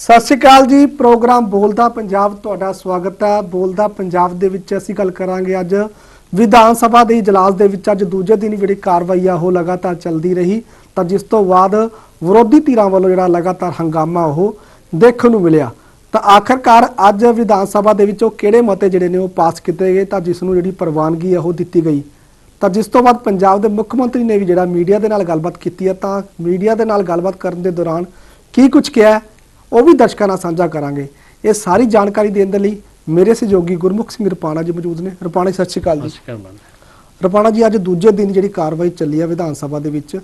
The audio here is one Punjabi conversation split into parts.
ਸਤਿ ਸ਼੍ਰੀ ਅਕਾਲ ਜੀ, ਪ੍ਰੋਗਰਾਮ ਬੋਲਦਾ ਪੰਜਾਬ, ਤੁਹਾਡਾ ਸਵਾਗਤ ਹੈ। ਬੋਲਦਾ ਪੰਜਾਬ ਦੇ ਵਿੱਚ ਅਸੀਂ ਗੱਲ ਕਰਾਂਗੇ ਅੱਜ ਵਿਧਾਨ ਸਭਾ ਦੇ ਇਜਲਾਸ ਦੇ ਵਿੱਚ। ਅੱਜ ਦੂਜੇ ਦਿਨ ਜਿਹੜੀ ਕਾਰਵਾਈ ਆ, ਉਹ ਲਗਾਤਾਰ ਚੱਲਦੀ ਰਹੀ। ਤਾਂ ਜਿਸ ਤੋਂ ਬਾਅਦ ਵਿਰੋਧੀ ਧਿਰਾਂ ਵੱਲੋਂ ਜਿਹੜਾ ਲਗਾਤਾਰ ਹੰਗਾਮਾ ਉਹ ਦੇਖਣ ਨੂੰ ਮਿਲਿਆ। ਤਾਂ ਆਖਰਕਾਰ ਅੱਜ ਵਿਧਾਨ ਸਭਾ ਦੇ ਵਿੱਚ ਉਹ ਕਿਹੜੇ ਮਤੇ ਜਿਹੜੇ ਨੇ ਉਹ ਪਾਸ ਕੀਤੇ ਗਏ, ਤਾਂ ਜਿਸ ਨੂੰ ਜਿਹੜੀ ਪ੍ਰਵਾਨਗੀ ਆ, ਉਹ ਦਿੱਤੀ ਗਈ। ਤਾਂ ਜਿਸ ਤੋਂ ਬਾਅਦ ਪੰਜਾਬ ਦੇ ਮੁੱਖ ਮੰਤਰੀ ਨੇ ਵੀ ਜਿਹੜਾ ਮੀਡੀਆ ਦੇ ਨਾਲ ਗੱਲਬਾਤ ਕੀਤੀ ਹੈ ਤਾਂ ਮੀਡੀਆ ਦੇ ਨਾਲ ਗੱਲਬਾਤ ਕਰਨ ਦੇ ਦੌਰਾਨ ਕੀ ਕੁਝ ਕਿਹਾ ਉਹ ਵੀ ਦਰਸ਼ਕਾਂ ਨਾਲ ਸਾਂਝਾ ਕਰਾਂਗੇ। ਇਹ ਸਾਰੀ ਜਾਣਕਾਰੀ ਦੇਣ ਦੇ ਲਈ ਮੇਰੇ ਸਹਿਯੋਗੀ ਗੁਰਮੁਖ ਸਿੰਘ ਰਪਾਣਾ ਜੀ ਮੌਜੂਦ ਨੇ। ਰਪਾਣਾ ਜੀ ਸਤਿ ਸ਼੍ਰੀ ਅਕਾਲ ਜੀ। ਮੈਮ ਰਪਾਣਾ ਜੀ ਅੱਜ ਦੂਜੇ ਦਿਨ ਜਿਹੜੀ ਕਾਰਵਾਈ ਚੱਲੀ ਹੈ ਵਿਧਾਨ ਸਭਾ ਦੇ ਵਿੱਚ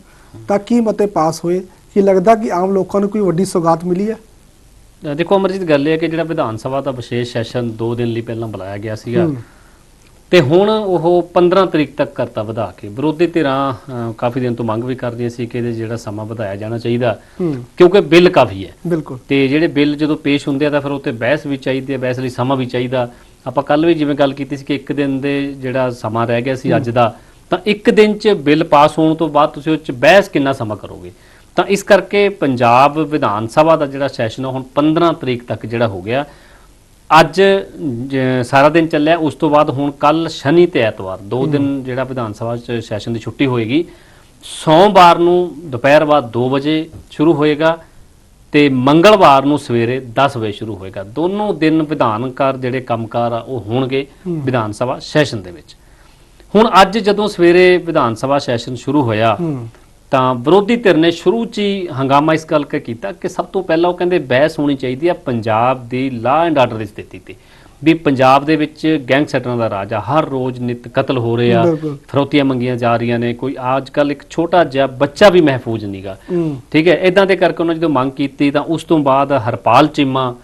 ਤਾਂ ਕੀ ਮਤੇ ਪਾਸ ਹੋਏ? ਕੀ ਲੱਗਦਾ ਕਿ ਆਮ ਲੋਕਾਂ ਨੂੰ ਕੋਈ ਵੱਡੀ ਸੌਗਾਤ ਮਿਲੀ ਹੈ? ਦੇਖੋ ਅਮਰਜੀਤ ਗੱਲ ਇਹ ਹੈ ਕਿ ਜਿਹੜਾ ਵਿਧਾਨ ਸਭਾ ਦਾ ਵਿਸ਼ੇਸ਼ ਸੈਸ਼ਨ 2 ਦਿਨ ਲਈ ਪਹਿਲਾਂ ਬੁਲਾਇਆ ਗਿਆ ਸੀਗਾ। ਤੇ ਹੁਣ ਉਹ 15 ਤਰੀਕ ਤੱਕ ਕਰਤਾ ਵਧਾ ਕੇ। ਵਿਰੋਧੀ ਧਿਰਾਂ ਕਾਫੀ ਦਿਨ ਤੋਂ ਮੰਗ ਵੀ ਕਰਦੀਆਂ ਸੀ ਕਿ ਇਹਦੇ ਜਿਹੜਾ ਸਮਾਂ ਵਧਾਇਆ ਜਾਣਾ ਚਾਹੀਦਾ ਕਿਉਂਕਿ ਬਿੱਲ ਕਾਫੀ ਹੈ। ਬਿਲਕੁਲ। ਤੇ ਜਿਹੜੇ ਬਿੱਲ ਜਦੋਂ ਪੇਸ਼ ਹੁੰਦੇ ਆ ਤਾਂ ਫਿਰ ਉੱਤੇ ਬਹਿਸ ਵੀ ਚਾਹੀਦੀ ਹੈ ਬਹਿਸ ਲਈ ਸਮਾਂ ਵੀ ਚਾਹੀਦਾ। ਆਪਾਂ ਕੱਲ ਵੀ ਜਿਵੇਂ ਗੱਲ ਕੀਤੀ ਸੀ ਕਿ ਇੱਕ ਦਿਨ ਦੇ ਜਿਹੜਾ ਸਮਾਂ ਰਹਿ ਗਿਆ ਸੀ ਅੱਜ ਦਾ ਤਾਂ ਇੱਕ ਦਿਨ 'ਚ ਬਿੱਲ ਪਾਸ ਹੋਣ ਤੋਂ ਬਾਅਦ ਤੁਸੀਂ ਉਹ 'ਚ ਬਹਿਸ ਕਿੰਨਾ ਸਮਾਂ ਕਰੋਗੇ? ਤਾਂ ਇਸ ਕਰਕੇ ਪੰਜਾਬ ਵਿਧਾਨ ਸਭਾ ਦਾ ਜਿਹੜਾ ਸੈਸ਼ਨ ਹੁਣ 15 ਤਰੀਕ ਤੱਕ ਜਿਹੜਾ ਹੋ ਗਿਆ ਅੱਜ ਸਾਰਾ ਦਿਨ ਚੱਲਿਆ ਉਸ ਤੋਂ ਬਾਅਦ ਹੁਣ ਕੱਲ ਸ਼ਨੀ ਤੇ ਐਤਵਾਰ ਦੋ ਦਿਨ ਜਿਹੜਾ ਵਿਧਾਨ ਸਭਾ ਚ ਸੈਸ਼ਨ ਦੀ ਛੁੱਟੀ ਹੋਏਗੀ। ਸੋਮਵਾਰ ਨੂੰ ਦੁਪਹਿਰ ਬਾਅਦ 2 ਵਜੇ ਸ਼ੁਰੂ ਹੋਏਗਾ ਤੇ ਮੰਗਲਵਾਰ ਨੂੰ ਸਵੇਰੇ 10 ਵਜੇ ਸ਼ੁਰੂ ਹੋਏਗਾ। ਦੋਨੋਂ ਦਿਨ ਵਿਧਾਨਕਾਰ ਜਿਹੜੇ ਕੰਮਕਾਰ ਆ ਉਹ ਹੋਣਗੇ ਵਿਧਾਨ ਸਭਾ ਸੈਸ਼ਨ ਦੇ ਵਿੱਚ। ਹੁਣ ਅੱਜ ਜਦੋਂ ਸਵੇਰੇ ਵਿਧਾਨ ਸਭਾ ਸੈਸ਼ਨ ਸ਼ੁਰੂ ਹੋਇਆ ਤਾਂ ਵਿਰੋਧੀ ਧਿਰ ਨੇ ਸ਼ੁਰੂ 'ਚ ਹੀ ਹੰਗਾਮਾ ਇਸ ਗੱਲ ਕੇ ਕੀਤਾ ਕਿ ਸਭ ਤੋਂ ਪਹਿਲਾਂ ਉਹ ਕਹਿੰਦੇ ਬਹਿਸ ਹੋਣੀ ਚਾਹੀਦੀ ਆ ਪੰਜਾਬ ਦੀ ਲਾਅ ਐਂਡ ਆਰਡਰ ਦੀ ਸਥਿਤੀ ਤੇ ਵੀ ਪੰਜਾਬ ਦੇ ਵਿੱਚ ਗੈਂਗਸਟਰਾਂ ਦਾ ਰਾਜ ਆ ਹਰ ਰੋਜ਼ ਨਿਤ ਕਤਲ ਹੋ ਰਹੇ ਆ। ਫਰੋਤੀਆਂ ਮੰਗੀਆਂ ਜਾ ਰਹੀਆਂ ਨੇ ਕੋਈ ਅੱਜ ਕੱਲ ਇੱਕ ਛੋਟਾ ਜਿਹਾ ਬੱਚਾ ਵੀ ਮਹਿਫੂਜ਼ ਨਹੀਂਗਾ ਠੀਕ ਹੈ ਇਦਾਂ ਦੇ ਕਰਕੇ ਉਹਨਾਂ ਜਦੋਂ ਮੰਗ ਕੀਤੀ ਤਾਂ ਉਸ ਤੋਂ ਬਾਅਦ ਹਰਪਾਲ ਚੀਮਾ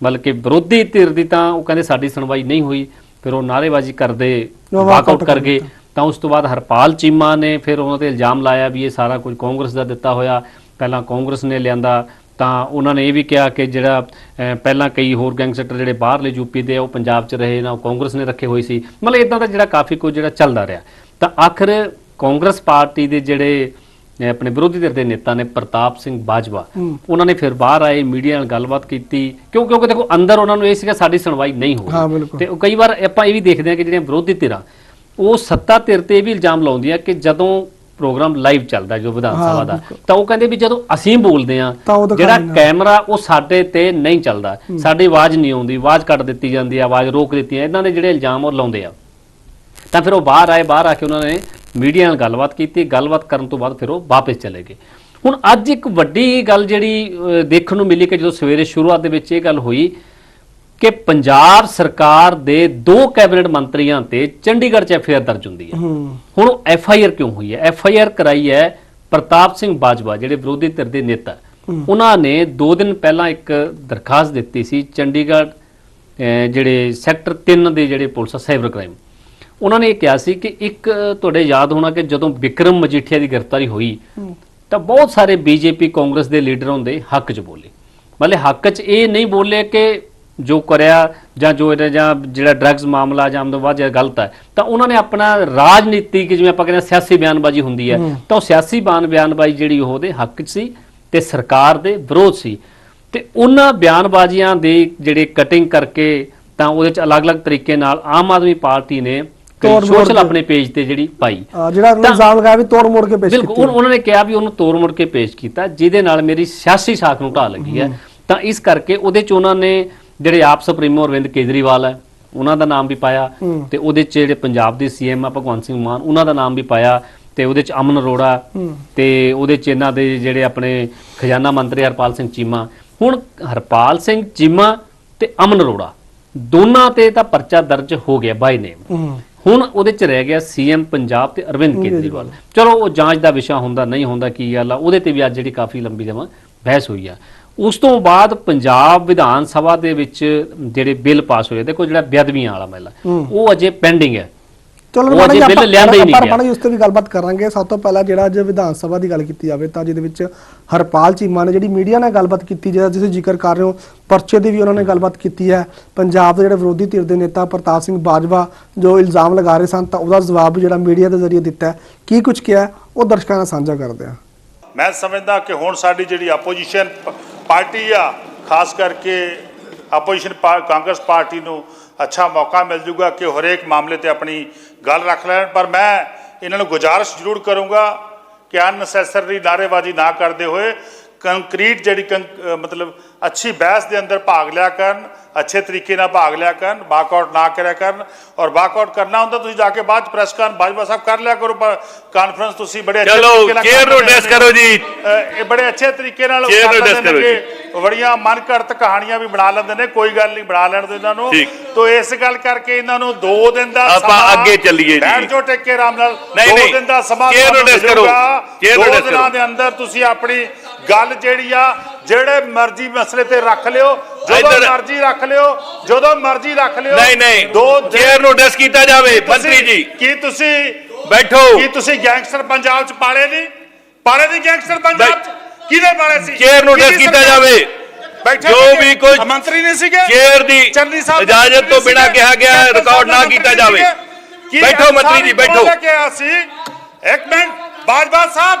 ਬਲਕਿ ਵਿਰੋਧੀ ਧਿਰ ਦੀ ਤਾਂ ਉਹ ਕਹਿੰਦੇ ਸਾਡੀ ਸੁਣਵਾਈ ਨਹੀਂ ਹੋਈ ਫਿਰ ਉਹ ਨਾਅਰੇਬਾਜ਼ੀ ਕਰਦੇ ਵਾਕਆਊਟ ਕਰ ਗਏ। ਤਾਂ ਉਸ ਤੋਂ ਬਾਅਦ ਹਰਪਾਲ ਚੀਮਾ ਨੇ ਫਿਰ ਉਹਨਾਂ ਤੇ ਇਲਜ਼ਾਮ ਲਾਇਆ ਵੀ ਇਹ ਸਾਰਾ ਕੁਝ ਕਾਂਗਰਸ ਦਾ ਦਿੱਤਾ ਹੋਇਆ। ਪਹਿਲਾਂ ਕਾਂਗਰਸ ਨੇ ਲਿਆਂਦਾ ਤਾਂ ਉਹਨਾਂ ਨੇ ਇਹ ਵੀ ਕਿਹਾ ਕਿ ਜਿਹੜਾ ਪਹਿਲਾਂ ਕਈ ਹੋਰ ਗੈਂਗਸਟਰ ਜਿਹੜੇ ਬਾਹਰਲੇ ਯੂਪੀ ਦੇ ਆ, ਉਹ ਪੰਜਾਬ 'ਚ ਰਹੇ ਨਾ ਉਹ ਕਾਂਗਰਸ ਨੇ ਰੱਖੇ ਹੋਏ ਸੀ। ਮਤਲਬ ਇਦਾਂ ਦਾ ਜਿਹੜਾ ਕਾਫੀ ਕੁਝ ਜਿਹੜਾ ਚੱਲਦਾ ਰਿਹਾ। ਤਾਂ ਆਖਰ ਕਾਂਗਰਸ ਪਾਰਟੀ ਦੇ ਜਿਹੜੇ ਆਪਣੇ ਵਿਰੋਧੀ ਧਿਰ ਦੇ ਨੇਤਾ ਨੇ ਪ੍ਰਤਾਪ ਸਿੰਘ ਬਾਜਵਾ। ਉਹਨਾਂ ਨੇ ਫਿਰ ਬਾਹਰ ਆਏ ਮੀਡੀਆ ਨਾਲ ਗੱਲਬਾਤ ਕੀਤੀ। ਕਿਉਂ? ਕਿਉਂਕਿ ਦੇਖੋ ਅੰਦਰ ਉਹਨਾਂ ਨੂੰ ਇਹ ਸੀਗਾ ਸਾਡੀ ਸੁਣਵਾਈ ਨਹੀਂ ਹੋ ਰਹੀ। ਤੇ ਉਹ ਕਈ ਵਾਰ ਆਪਾਂ ਇਹ ਵੀ ਦੇਖਦੇ ਹਾਂ ਕਿ ਜਿਹੜੀਆਂ ਵਿਰੋਧੀ ਧਿਰਾਂ ਉਹ ਸੱਤਾ ਧਿਰ ਤੇ ਵੀ ਇਲਜ਼ਾਮ ਲਾਉਂਦੀਆਂ ਕਿ ਜਦੋਂ ਪ੍ਰੋਗਰਾਮ ਲਾਈਵ ਚੱਲਦਾ ਜੋ ਵਿਧਾਨ ਸਭਾ ਦਾ। ਤਾਂ ਉਹ ਕਹਿੰਦੇ ਵੀ ਜਦੋਂ ਅਸੀਂ ਬੋਲਦੇ ਆ ਜਿਹੜਾ। ਕੈਮਰਾ ਉਹ ਸਾਡੇ ਤੇ ਨਹੀਂ ਚੱਲਦਾ। ਸਾਡੀ ਆਵਾਜ਼ ਨਹੀਂ ਆਉਂਦੀ ਆਵਾਜ਼ ਕੱਟ ਦਿੱਤੀ ਜਾਂਦੀ ਹੈ ਆਵਾਜ਼ ਰੋਕ ਦਿੱਤੀ ਹੈ ਇਦਾਂ ਦੇ ਜਿਹੜੇ ਇਲਜ਼ਾਮ ਉਹ ਲਾਉਂਦੇ ਆ। ਤਾਂ ਫਿਰ ਉਹ ਬਾਹਰ ਆਏ ਬਾਹਰ ਆ ਕੇ ਉਹਨਾਂ ਨੇ ਮੀਡੀਆ ਨਾਲ ਗੱਲਬਾਤ ਕੀਤੀ। ਗੱਲਬਾਤ ਕਰਨ ਤੋਂ ਬਾਅਦ ਫਿਰ ਉਹ ਵਾਪਸ ਚਲੇ ਗਏ। ਹੁਣ ਅੱਜ ਇੱਕ ਵੱਡੀ ਗੱਲ ਜਿਹੜੀ ਦੇਖਣ ਨੂੰ ਮਿਲੀ ਕਿ ਜਦੋਂ ਸਵੇਰੇ ਸ਼ੁਰੂਆਤ ਦੇ ਵਿੱਚ ਇਹ ਗੱਲ ਹੋਈ ਕਿ ਪੰਜਾਬ ਸਰਕਾਰ ਦੇ ਦੋ ਕੈਬਨਿਟ ਮੰਤਰੀਆਂ ਤੇ ਚੰਡੀਗੜ੍ਹ 'ਚ ਐਫਆਈਆਰ ਦਰਜ ਹੁੰਦੀ ਹੈ। ਹੁਣ ਐਫਆਈਆਰ ਕਿਉਂ ਹੋਈ ਹੈ? ਐਫਆਈਆਰ ਕਰਾਈ ਹੈ ਪ੍ਰਤਾਪ ਸਿੰਘ ਬਾਜਵਾ ਜਿਹੜੇ ਵਿਰੋਧੀ ਧਿਰ ਦੇ ਨੇਤਾ। ਉਹਨਾਂ ਨੇ 2 ਦਿਨ ਪਹਿਲਾਂ ਇੱਕ ਦਰਖਾਸਤ ਦਿੱਤੀ ਸੀ ਚੰਡੀਗੜ੍ਹ ਜਿਹੜੇ ਸੈਕਟਰ 3 ਦੇ ਜਿਹੜੇ ਪੁਲਿਸ ਸਾਈਬਰ ਕ੍ਰਾਈਮ। ਉਹਨਾਂ ਨੇ ਇਹ ਕਿਹਾ ਸੀ ਕਿ ਇੱਕ ਤੁਹਾਡੇ ਯਾਦ ਹੋਣਾ ਕਿ ਜਦੋਂ ਵਿਕਰਮ ਮਜੀਠੀਆ ਦੀ ਗ੍ਰਿਫਤਾਰੀ ਹੋਈ ਤਾਂ ਬਹੁਤ ਸਾਰੇ ਬੀਜੇਪੀ ਕਾਂਗਰਸ ਦੇ ਲੀਡਰ ਹੁੰਦੇ ਹੱਕ 'ਚ ਬੋਲੇ। ਮਤਲਬ ਹੱਕ 'ਚ ਇਹ ਨਹੀਂ ਬੋਲੇ ਕਿ ਜੋ ਕਰਿਆ ਜਾਂ ਜੋ ਇਹਦਾ ਜਾਂ ਜਿਹੜਾ ਡਰੱਗਸ ਮਾਮਲਾ ਜਾਂ ਬਾਅਦ ਜਿਹੜਾ ਗਲਤ ਹੈ ਤਾਂ ਉਹਨਾਂ ਨੇ ਆਪਣਾ ਰਾਜਨੀਤੀ ਕਿ ਜਿਵੇਂ ਆਪਾਂ ਕਹਿੰਦੇ ਸਿਆਸੀ ਬਿਆਨਬਾਜ਼ੀ ਹੁੰਦੀ ਹੈ ਤਾਂ ਉਹ ਸਿਆਸੀ ਬਿਆਨ ਬਿਆਨਬਾਜ਼ੀ ਜਿਹੜੀ ਉਹ ਉਹਦੇ ਹੱਕ 'ਚ ਸੀ ਤੇ ਸਰਕਾਰ ਦੇ ਵਿਰੋਧ ਸੀ। ਤੇ ਉਹਨਾਂ ਬਿਆਨਬਾਜ਼ੀਆਂ ਦੇ ਜਿਹੜੇ ਕਟਿੰਗ ਕਰਕੇ ਤਾਂ ਉਹਦੇ 'ਚ ਅਲੱਗ-ਅਲੱਗ ਤਰੀਕੇ ਨਾਲ ਆਮ ਆਦਮੀ ਪਾਰਟੀ ਨੇ ਸੋਸ਼ਲ ਆਪਣੇ ਪੇਜ ਤੇ ਜਿਹੜੀ ਪਾਈ। ਜਿਹੜਾ ਇਲਜ਼ਾਮ ਲਗਾਇਆ ਵੀ ਤੋੜ ਮੋੜ ਕੇ ਪੇਸ਼ ਬਿਲਕੁਲ ਕੀਤੀ। ਉਹ- ਉਹਨਾਂ ਨੇ ਕਿਹਾ ਵੀ ਉਹਨੂੰ ਤੋੜ ਮੁੜ ਕੇ ਪੇਸ਼ ਕੀਤਾ ਜਿਹਦੇ ਨਾਲ ਮੇਰੀ ਸਿਆਸੀ ਸਾਖ ਨੂੰ ਢਾਹ ਲੱਗੀ ਹੈ। ਤਾਂ ਇਸ ਕਰਕੇ ਉਹਦੇ ਚ ਉਹਨਾਂ ਨੇ ਜਿਹੜੇ ਆਪ ਸੁਪਰੀਮੋ ਅਰਵਿੰਦ ਕੇਜਰੀਵਾਲ ਹੈ ਉਹਨਾਂ ਦਾ ਨਾਮ ਵੀ ਪਾਇਆ। ਤੇ ਉਹਦੇ ਚ ਜਿਹੜੇ ਪੰਜਾਬ ਦੇ ਸੀਐਮ ਆ ਭਗਵੰਤ ਸਿੰਘ ਮਾਨ ਉਹਨਾਂ ਦਾ ਨਾਮ ਵੀ ਪਾਇਆ ਤੇ ਉਹਦੇ ਚ ਅਮਨ ਅਰੋੜਾ। ਤੇ ਉਹਦੇ ਚ ਇਹਨਾਂ ਦੇ ਜਿਹੜੇ ਆਪਣੇ ਖਜ਼ਾਨਾ ਮੰਤਰੀ ਹਰਪਾਲ ਸਿੰਘ ਚੀਮਾ। ਹੁਣ ਹਰਪਾਲ ਸਿੰਘ ਚੀਮਾ ਤੇ ਅਮਨ ਅਰੋੜਾ ਦੋਨਾਂ ਤੇ ਤਾਂ ਪਰਚਾ ਦਰਜ ਹੋ ਗਿਆ ਬਾਈ ਨੇਮ ਹੁਣ ਉਹਦੇ ਚ ਰਹਿ ਗਿਆ ਸੀਐਮ ਪੰਜਾਬ ਤੇ ਅਰਵਿੰਦ ਕੇਜਰੀਵਾਲ। ਚਲੋ ਉਹ ਜਾਂਚ ਦਾ ਵਿਸ਼ਾ ਹੁੰਦਾ ਨਹੀਂ ਹੁੰਦਾ ਕੀ ਗੱਲ ਆ ਉਹਦੇ ਤੇ ਵੀ ਅੱਜ ਜਿਹੜੀ ਕਾਫੀ ਲੰਬੀ ਜਮਾ ਬਹਿਸ ਹੋਈ ਆ। ਉਸ ਤੋਂ ਬਾਅਦ ਪੰਜਾਬ ਵਿਧਾਨ ਸਭਾ ਦੇ ਵਿੱਚ ਜਿਹੜੇ ਬਿੱਲ ਪਾਸ ਹੋਏ ਦੇਖੋ ਜਿਹੜਾ ਬੇਅਦਬੀਆਂ ਵਾਲਾ ਮੈਲਾ ਹੂੰ। ਉਹ ਅਜੇ ਪੈਂਡਿੰਗ ਹੈ ਚਲੋ ਉਹ ਅਜੇ ਬਿੱਲ ਲਿਆਂਦਾ ਹੀ ਨਹੀਂ ਗਿਆ। ਮਾੜਾ ਉਸ ਤੇ ਵੀ ਗੱਲਬਾਤ ਕਰਾਂਗੇ। ਸਭ ਤੋਂ ਪਹਿਲਾਂ ਜਿਹੜਾ ਅੱਜ ਵਿਧਾਨ ਸਭਾ ਦੀ ਗੱਲ ਕੀਤੀ ਜਾਵੇ ਤਾਂ ਜਿਹਦੇ ਵਿੱਚ ਹਰਪਾਲ ਚੀਮਾ ਨੇ ਜਿਹੜੀ ਮੀਡੀਆ ਨਾਲ ਗੱਲਬਾਤ ਕੀਤੀ ਜਿਹੜਾ ਤੁਸੀਂ ਜ਼ਿਕਰ ਕਰ ਰਹੇ ਹੋ ਪਰਚੇ ਦੀ ਵੀ ਉਹਨਾਂ ਨੇ ਗੱਲਬਾਤ ਕੀਤੀ ਹੈ। ਪੰਜਾਬ ਦੇ ਜਿਹੜੇ ਵਿਰੋਧੀ ਧਿਰ ਦੇ ਨੇਤਾ ਪ੍ਰਤਾਪ ਸਿੰਘ ਬਾਜਵਾ ਜੋ ਇਲਜ਼ਾਮ ਲਗਾ ਰਹੇ ਸਨ ਤਾਂ ਉਹਦਾ ਜਵਾਬ ਜਿਹੜਾ ਮੀਡੀਆ ਦੇ ਜ਼ਰੀਏ ਦਿੱਤਾ ਹੈ। ਕੀ ਕੁਝ ਕਿਹਾ ਉਹ ਦਰਸ਼ਕਾਂ ਨਾਲ ਸਾਂਝਾ ਕਰਦੇ ਹਾਂ। ਮੈਂ ਸਮਝਦਾ ਕਿ ਹੁਣ ਸਾਡੀ ਜਿਹੜੀ ਆਪੋਜੀਸ਼ਨ ਪਾਰਟੀ ਆ, ਖਾਸ ਕਰਕੇ ਆਪੋਜੀਸ਼ਨ ਕਾਂਗਰਸ ਪਾਰਟੀ ਨੂੰ ਅੱਛਾ ਮੌਕਾ ਮਿਲ ਜੂਗਾ ਕਿ ਹਰੇਕ ਮਾਮਲੇ ਤੇ ਆਪਣੀ ਗੱਲ ਰੱਖ ਲੈਣ। ਪਰ ਮੈਂ ਇਹਨਾਂ ਨੂੰ ਗੁਜ਼ਾਰਿਸ਼ ਜ਼ਰੂਰ ਕਰੂੰਗਾ ਕਿ ਅਨਨੈਸੈਸਰੀ ਨਾਅਰੇਬਾਜ਼ੀ ਨਾ ਕਰਦੇ ਹੋਏ ਕੰਕਰੀਟ ਜਿਹੜੀ ਮਤਲਬ ਅੱਛੀ ਬਹਿਸ ਦੇ ਅੰਦਰ ਭਾਗ ਲਿਆ ਕਰਨ ਅੱਛੇ ਤਰੀਕੇ ਨਾਲ ਭਾਗ ਲਿਆ ਕਰਨ ਬਾਕਆਊਟ ਨਾ ਕਰਿਆ ਕਰਨ ਔਰ ਬਾਕਆਊਟ ਕਰਨਾ ਹੁੰਦਾ ਤੁਸੀਂ ਜਾ ਕੇ ਬਾਅਦ ਪ੍ਰੈਸ ਕਾਨ ਬਾਜਵਾ ਸਾਹਿਬ ਕਰ ਲਿਆ ਕਰੋ ਕਾਨਫਰੰਸ ਤੁਸੀਂ ਬੜੇ ਅੱਛੇ ਚਲੋ, ਤਰੀਕੇ ਨਾਲ ਨੂੰ address ਕਰੋ ਜੀ। ਇਹ ਬੜੇ ਅੱਛੇ ਤਰੀਕੇ ਨਾਲ Chair ਨੂੰ ਲੈਂਦੇ ਕਰੋ ਕਿ ਬੜੀਆਂ ਮਨ ਘੜਤ ਕਹਾਣੀਆਂ ਵੀ ਬਣਾ ਲੈਂਦੇ ਨੇ ਕੋਈ ਗੱਲ ਨਹੀਂ ਬਣਾ ਲੈਣ ਦਿਓ ਇਹਨਾਂ ਨੂੰ। ਤੋ ਇਸ ਗੱਲ ਕਰਕੇ ਇਹਨਾਂ ਨੂੰ 2 ਦਿਨ ਦਾ ਆਪਾਂ ਅੱਗੇ ਚੱਲੀਏ ਜੀ। ਬੈਠ ਜਾਓ ਟੇਕੇ ਆਰਾਮ ਨਾਲ ਨਹੀਂ, 2 ਨਹੀਂ। ਦਿਨ ਦਾ ਸਮਾਂ Chair ਨੂੰ address ਕਰੋ। Chair ਨੂੰ ਦੋ ਦਿਨਾਂ ਕਰੋ। ਦੇ ਅੰਦਰ ਤੁਸੀਂ ਆਪਣੀ ਗੱਲ ਜਿਹੜੀ ਆ ਜਿਹੜੇ ਮਰਜ਼ੀ ਮਸਲੇ ਤੇ ਰੱਖ ਲਿਓ ਜਦੋਂ ਇੱਧਰ- ਮਰਜ਼ੀ ਰੱਖ ਲਿਓ ਜਦੋਂ ਮਰਜ਼ੀ ਰੱਖ ਲਿਓ ਨਹੀਂ ਨਹੀਂ ਦੋ ਚੇਅਰ ਨੂੰ ਡਿਸ ਕੀਤਾ ਜਾਵੇ ਮੰਤਰੀ ਜੀ। ਕੀ ਤੁਸੀਂ ਬੈਠੋ। ਕੀ ਤੁਸੀਂ ਗੈਂਗਸਟਰ ਪੰਜਾਬ ਚ ਪਾਲੇ ਨਹੀਂ? ਪਾਲੇ ਨਹੀਂ ਗੈਂਗਸਟਰ ਪੰਜਾਬ ਚ? ਕਿਹਦੇ ਪਾਲੇ ਸੀ? ਚੇਅਰ ਨੂੰ ਕਿਹਦੀ ਡਿਸ ਕੀਤਾ ਸਰਕਾਰ? ਜਾਵੇ। ਬੈਠੇ ਜੋ ਸੀਗੇ? ਵੀ ਕੋਈ ਮੰਤਰੀ ਨਹੀਂ ਸੀਗੇ? ਚੇਅਰ ਦੀ ਚੰਨੀ ਸਾਹਿਬ ਇਜਾਜ਼ਤ ਤੋਂ ਬਿਨਾਂ ਕਿਹਾ ਗਿਆ ਹੈ, ਰਿਕਾਰਡ ਨਾ ਕੀਤਾ ਜਾਵੇ। ਬੈਠੋ ਮੰਤਰੀ ਜੀ, ਬੈਠੋ। ਸੀ? ਇੱਕ ਮਿੰਟ ਬਾਜਵਾ ਸਾਹਿਬ।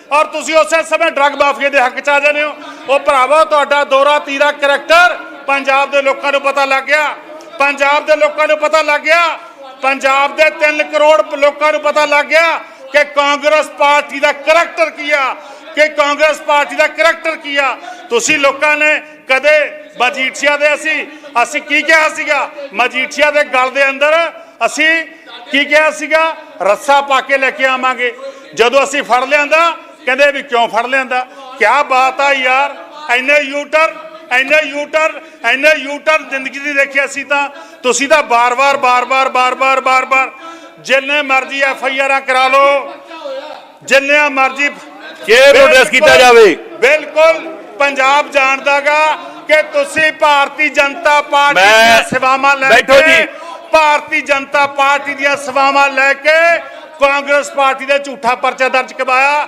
ਔਰ ਤੁਸੀਂ ਉਸੇ ਸਮੇਂ ਡਰੱਗ ਮਾਫੀਆ ਦੇ ਹੱਕ ਚ ਆ ਜਾਂਦੇ ਹੋ। ਉਹ ਭਰਾਵਾ, ਤੁਹਾਡਾ ਦੋਰਾ, ਤੀਰਾ ਕਰੈਕਟਰ ਪੰਜਾਬ ਦੇ ਲੋਕਾਂ ਨੂੰ ਪਤਾ ਲੱਗ ਗਿਆ। ਪੰਜਾਬ ਦੇ ਲੋਕਾਂ ਨੂੰ ਪਤਾ ਲੱਗ ਗਿਆ। ਪੰਜਾਬ ਦੇ 3 ਕਰੋੜ ਲੋਕਾਂ ਨੂੰ ਪਤਾ ਲੱਗ ਗਿਆ ਕਿ ਕਾਂਗਰਸ ਪਾਰਟੀ ਦਾ ਕਰੈਕਟਰ ਕੀ ਆ, ਕਿ ਕਾਂਗਰਸ ਪਾਰਟੀ ਦਾ ਕਰੈਕਟਰ ਕੀ ਆ। ਤੁਸੀਂ ਲੋਕਾਂ ਨੇ ਕਦੇ ਮਜੀਠੀਆ ਦੇ ਅਸੀਂ ਅਸੀਂ ਕੀ ਕਿਹਾ ਸੀਗਾ? ਮਜੀਠੀਆ ਦੇ ਗਲ ਦੇ ਅੰਦਰ ਅਸੀਂ ਕੀ ਕਿਹਾ ਸੀਗਾ? ਰੱਸਾ ਪਾ ਕੇ ਲੈ ਕੇ ਆਵਾਂਗੇ। ਜਦੋਂ ਅਸੀਂ ਫੜ ਲਿਆਂਦਾ ਕਹਿੰਦੇ ਵੀ ਕਿਉਂ ਫੜ ਲਿਆਂਦਾ ਕੀ ਬਾਤ ਆ ਯਾਰ ਐਨੇ ਯੂਟਰ ਐਨੇ ਯੂਟਰ ਐਨੇ ਯੂਟਰ ਜ਼ਿੰਦਗੀ ਦੀ ਦੇਖਿਆ ਸੀ ਤਾਂ ਤੁਸੀਂ ਤਾਂ ਬਾਰ-ਬਾਰ ਬਾਰ-ਬਾਰ ਬਾਰ-ਬਾਰ ਬਾਰ-ਬਾਰ ਜਿੰਨੇ ਮਰਜ਼ੀ ਐਫ ਆਈ ਆਰਾਂ ਕਰਾ ਲਓ ਜਿੰਨੇ ਮਰਜ਼ੀ ਨੂੰ address ਕੀਤਾ ਜਾਵੇ। ਬਿਲਕੁਲ ਪੰਜਾਬ ਜਾਣਦਾਗਾ ਕਿ ਤੁਸੀਂ ਭਾਰਤੀ ਜਨਤਾ ਪਾਰਟੀ ਦੀਆਂ ਸੇਵਾਵਾਂ ਲੈ ਬੈਠੋ ਕੇ ਜੀ। ਭਾਰਤੀ ਜਨਤਾ ਪਾਰਟੀ ਦੀਆਂ ਸੇਵਾਵਾਂ ਲੈ ਕੇ ਕਾਂਗਰਸ ਪਾਰਟੀ ਦੇ ਝੂਠਾ ਪਰਚਾ ਦਰਜ ਕਰਵਾਇਆ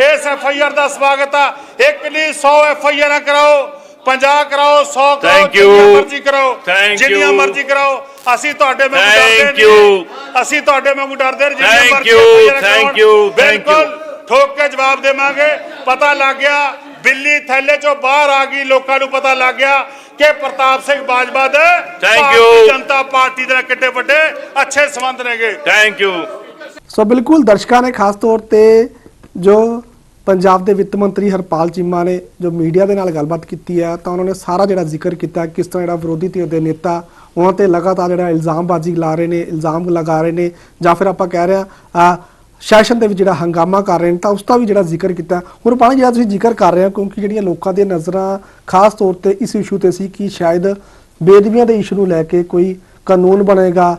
ਇਸ ਐਫ ਆਈ ਆਰ ਦਾ ਸਵਾਗਤ ਆ ਇੱਕ ਨਹੀਂ 100 ਐਫ ਆਈ ਆਰਾਂ ਕਰਾਓ 50 ਕਰਾਓ 100 ਕਰਾਓ. ਜਿੰਨੀਆਂ ਮਰਜ਼ੀ ਕਰਾਓ ਜਿੰਨੀਆਂ. ਮਰਜ਼ੀ ਕਰਾਓ ਅਸੀਂ ਤੁਹਾਡੇ Thank ਡਰਦੇ. ਨਹੀਂ ਅਸੀਂ ਤੁਹਾਡੇ ਵਾਂਗੂ ਡਰਦੇ ਨਹੀਂ ਜਿੰਨੀਆਂ ਮਰਜ਼ੀ thank you. ਬਿਲਕੁਲ ਠੋਕ ਕੇ ਜਵਾਬ ਦੇਵਾਂਗੇ ਪਤਾ ਲੱਗ ਗਿਆ ਬਿੱਲੀ ਥੈਲੇ ਚੋਂ ਬਾਹਰ ਆ ਗਈ ਲੋਕਾਂ ਨੂੰ ਪਤਾ ਲੱਗ ਗਿਆ ਕਿ ਪ੍ਰਤਾਪ ਸਿੰਘ ਬਾਜਵਾ ਦੇ ਭਾਰਤੀ you. ਜਨਤਾ ਪਾਰਟੀ ਦੇ ਨਾਲ ਕਿੱਡੇ ਵੱਡੇ ਅੱਛੇ ਸੰਬੰਧ ਨੇਗੇ ਥੈਂਕ ਯੂ ਸੋ ਬਿਲਕੁਲ ਦਰਸ਼ਕਾਂ ਨੇ ਖਾਸ ਤੌਰ ਤੇ ਜੋ ਪੰਜਾਬ ਦੇ ਵਿੱਤ ਮੰਤਰੀ ਹਰਪਾਲ ਚੀਮਾ ਨੇ ਜੋ ਮੀਡੀਆ ਦੇ ਨਾਲ ਗੱਲਬਾਤ ਕੀਤੀ ਹੈ, ਤਾਂ ਉਹਨਾਂ ਨੇ ਸਾਰਾ ਜਿਹੜਾ ਜ਼ਿਕਰ ਕੀਤਾ ਕਿਸ ਤਰ੍ਹਾਂ ਜਿਹੜਾ ਵਿਰੋਧੀ ਧਿਰ ਦੇ ਨੇਤਾ ਉਹਨਾਂ ਤੇ ਲਗਾਤਾਰ ਜਿਹੜਾ ਇਲਜ਼ਾਮਬਾਜ਼ੀ ਲਾ ਰਹੇ ਨੇ, ਇਲਜ਼ਾਮ ਲਗਾ ਰਹੇ ਨੇ ਜਾਂ ਫਿਰ ਆਪਾਂ ਕਹਿ ਰਹੇ ਆ ਸੈਸ਼ਨ ਦੇ ਵਿੱਚ ਜਿਹੜਾ ਹੰਗਾਮਾ ਕਰ ਰਹੇ ਨੇ, ਤਾਂ ਉਸ ਦਾ ਵੀ ਜਿਹੜਾ ਜ਼ਿਕਰ ਕੀਤਾ ਹੁਣ ਪਾਣੀ ਜਿਹੜਾ ਤੁਸੀਂ ਜ਼ਿਕਰ ਕਰ ਰਹੇ ਹੋ, ਕਿਉਂਕਿ ਜਿਹੜੀਆਂ ਲੋਕਾਂ ਦੀਆਂ ਨਜ਼ਰਾਂ ਖਾਸ ਤੌਰ ਤੇ ਇਸ ਇਸ਼ੂ ਤੇ ਸੀ ਕਿ ਸ਼ਾਇਦ ਬੇਦਬੀਆਂ ਦੇ ਇਸ਼ੂ ਨੂੰ ਲੈ ਕੇ ਕੋਈ ਕਾਨੂੰਨ ਬਣੇਗਾ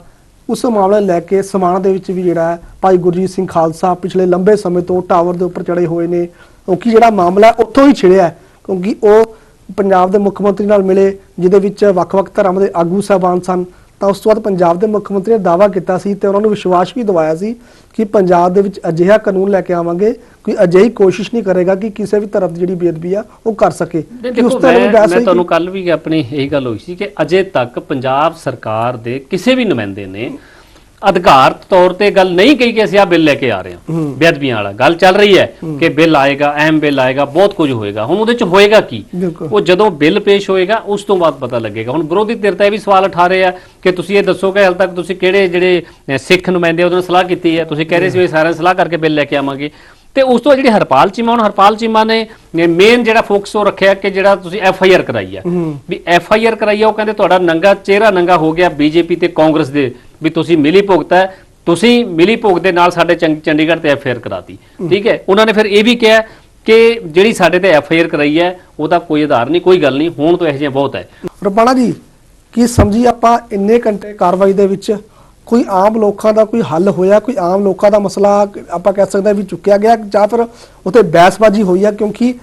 ਉਸ ਮਾਮਲੇ ਨੂੰ ਲੈ ਕੇ ਸਮਾਣਾ ਦੇ ਵਿੱਚ ਵੀ ਜਿਹੜਾ ਹੈ, ਭਾਈ ਗੁਰਜੀਤ ਸਿੰਘ ਖਾਲਸਾ ਪਿਛਲੇ ਲੰਬੇ ਸਮੇਂ ਤੋਂ ਟਾਵਰ ਦੇ ਉੱਪਰ ਚੜੇ ਹੋਏ ਨੇ। ਕਿਉਂਕਿ ਜਿਹੜਾ ਮਾਮਲਾ ਉੱਥੋਂ ਹੀ ਛਿੜਿਆ ਕਿਉਂਕਿ ਉਹ ਪੰਜਾਬ ਦੇ ਮੁੱਖ ਮੰਤਰੀ ਨਾਲ ਮਿਲੇ, ਜਿਹਦੇ ਵਿੱਚ ਵੱਖ-ਵੱਖ ਧਰਮ ਦੇ ਆਗੂ ਸਾਹਿਬਾਨ ਸਨ। ਤਾਂ ਉਸ ਤੋਂ ਬਾਅਦ ਪੰਜਾਬ ਦੇ ਮੁੱਖ ਮੰਤਰੀ ਨੇ ਦਾਅਵਾ ਕੀਤਾ ਸੀ ਤੇ ਉਹਨਾਂ ਨੂੰ ਵਿਸ਼ਵਾਸ ਵੀ ਦਿਵਾਇਆ ਸੀ ਕਿ ਪੰਜਾਬ ਦੇ ਵਿੱਚ ਅਜਿਹਾ ਕਾਨੂੰਨ ਲੈ ਕੇ ਆਵਾਂਗੇ ਕੋਈ ਅਜਿਹੀ ਕੋਸ਼ਿਸ਼ ਨਹੀਂ ਕਰੇਗਾ ਕਿ ਕਿਸੇ ਵੀ ਤਰ੍ਹਾਂ ਦੀ ਜਿਹੜੀ ਬੇਅਦਬੀ ਆ ਉਹ ਕਰ ਸਕੇ। ਨਹੀਂ, ਕਿ ਦੇਖੋ ਤੇ ਮੈਂ ਵੀ ਬਹਿਸ ਮੈਂ ਤੁਹਾਨੂੰ ਕੱਲ ਵੀ ਆਪਣੀ ਇਹੀ ਗੱਲ ਹੋਈ ਸੀ ਕਿ ਅਜੇ ਤੱਕ ਪੰਜਾਬ ਸਰਕਾਰ ਦੇ ਕਿਸੇ ਵੀ ਨੁਮਾਇੰਦੇ ਨੇ ਅਧਿਕਾਰਤ ਤੌਰ ਤੇ ਗੱਲ ਨਹੀਂ ਕਹੀ ਕਿ ਅਸੀਂ ਆ ਬਿੱਲ ਲੈ ਕੇ ਆ ਰਹੇ ਹਾਂ। ਬੇਅਦਬੀਆਂ ਵਾਲਾ। ਗੱਲ ਚੱਲ ਰਹੀ ਹੈ ਕਿ ਬਿੱਲ ਆਏਗਾ ਅਹਿਮ ਬਿੱਲ ਆਏਗਾ ਬਹੁਤ ਕੁਝ ਹੋਏਗਾ। ਹੁਣ ਉਹਦੇ ਚ ਹੋਏਗਾ ਕੀ। ਉਹ ਜਦੋਂ ਬਿੱਲ ਪੇਸ਼ ਹੋਏਗਾ ਉਸ ਤੋਂ ਬਾਅਦ ਪਤਾ ਲੱਗੇਗਾ। ਹੁਣ ਵਿਰੋਧੀ ਧਿਰ ਤਾਂ ਇਹ ਵੀ ਸਵਾਲ ਉਠਾ ਰਹੇ ਆ ਕਿ ਤੁਸੀਂ ਇਹ ਦੱਸੋ ਕਿ ਹਾਲ ਤੱਕ ਤੁਸੀਂ ਕਿਹੜੇ ਜਿਹੜੇ ਸਿੱਖ ਨੁਮਾਇੰਦੇ ਆ, ਉਹਦੇ ਨਾਲ ਸਲਾਹ ਕੀਤੀ ਹੈ? ਤੁਸੀਂ ਕਹਿ ਰਹੇ ਸੀ ਵੀ ਸਾਰਿਆਂ ਸਲਾਹ ਕਰਕੇ ਬਿੱਲ ਲੈ ਕੇ ਆਵਾਂਗੇ। ਤੇ ਉਸ ਤੋਂ ਬਾਅਦ ਜਿਹੜੀ ਹਰਪਾਲ ਚੀਮਾ ਹੁਣ ਹਰਪਾਲ ਚੀਮਾ ਨੇ ਮੇਨ ਜਿਹੜਾ ਫੋਕਸ ਉਹ ਰੱਖਿਆ ਕਿ ਜਿਹੜਾ ਤੁਸੀਂ ਐਫ ਆਈ ਆਰ ਕਰਾਈ ਹੈ। ਵੀ ਐਫ ਆਈ ਆਰ ਕਰਾਈ ਹੈ ਉਹ ਕਹਿੰਦੇ ਤੁਹਾਡਾ ਨੰਗਾ ਚਿਹਰਾ ਨੰਗਾ ਹੋ ਗਿਆ ਬੀਜੇਪੀ ਤੇ ਕਾਂਗਰਸ ਦੇ ਵੀ ਤੁਸੀਂ ਮਿਲੀ ਭੁਗਤ ਹੈ ਤੁਸੀਂ ਮਿਲੀ ਭੁਗਤ ਦੇ ਨਾਲ ਸਾਡੇ ਚੰਡੀਗੜ੍ਹ ਤੇ ਐਫ ਆਈ ਆਰ ਕਰਾਤੀ। ਠੀਕ ਹੈ? ਉਹਨਾਂ ਨੇ ਫਿਰ ਇਹ ਵੀ ਕਿਹਾ ਕਿ ਜਿਹੜੀ ਸਾਡੇ ਤੇ ਐਫ ਆਈ ਆਰ ਕਰਾਈ ਹੈ ਉਹਦਾ ਕੋਈ ਆਧਾਰ ਨਹੀਂ ਕੋਈ ਗੱਲ ਨਹੀਂ ਹੋਣ ਤੋਂ ਇਹੋ ਜਿਹਾ ਬਹੁਤ ਹੈ। ਰਪਾਣਾ ਜੀ ਕੀ ਸਮਝੀ ਆਪਾਂ ਇੰਨੇ ਘੰਟੇ ਕਾਰਵਾਈ ਦੇ ਵਿੱਚ? ਕੋਈ ਆਮ ਲੋਕਾਂ ਦਾ ਕੋਈ ਹੱਲ ਹੋਇਆ, ਕੋਈ ਆਮ ਲੋਕਾਂ ਦਾ ਮਸਲਾ ਆਪਾਂ ਕਹਿ ਸਕਦੇ ਵੀ ਚੁੱਕਿਆ ਗਿਆ ਜਾਂ ਫਿਰ ਉੱਥੇ ਬਹਿਸਬਾਜ਼ੀ ਹੋਈ ਆ, ਕਿਉਂਕਿ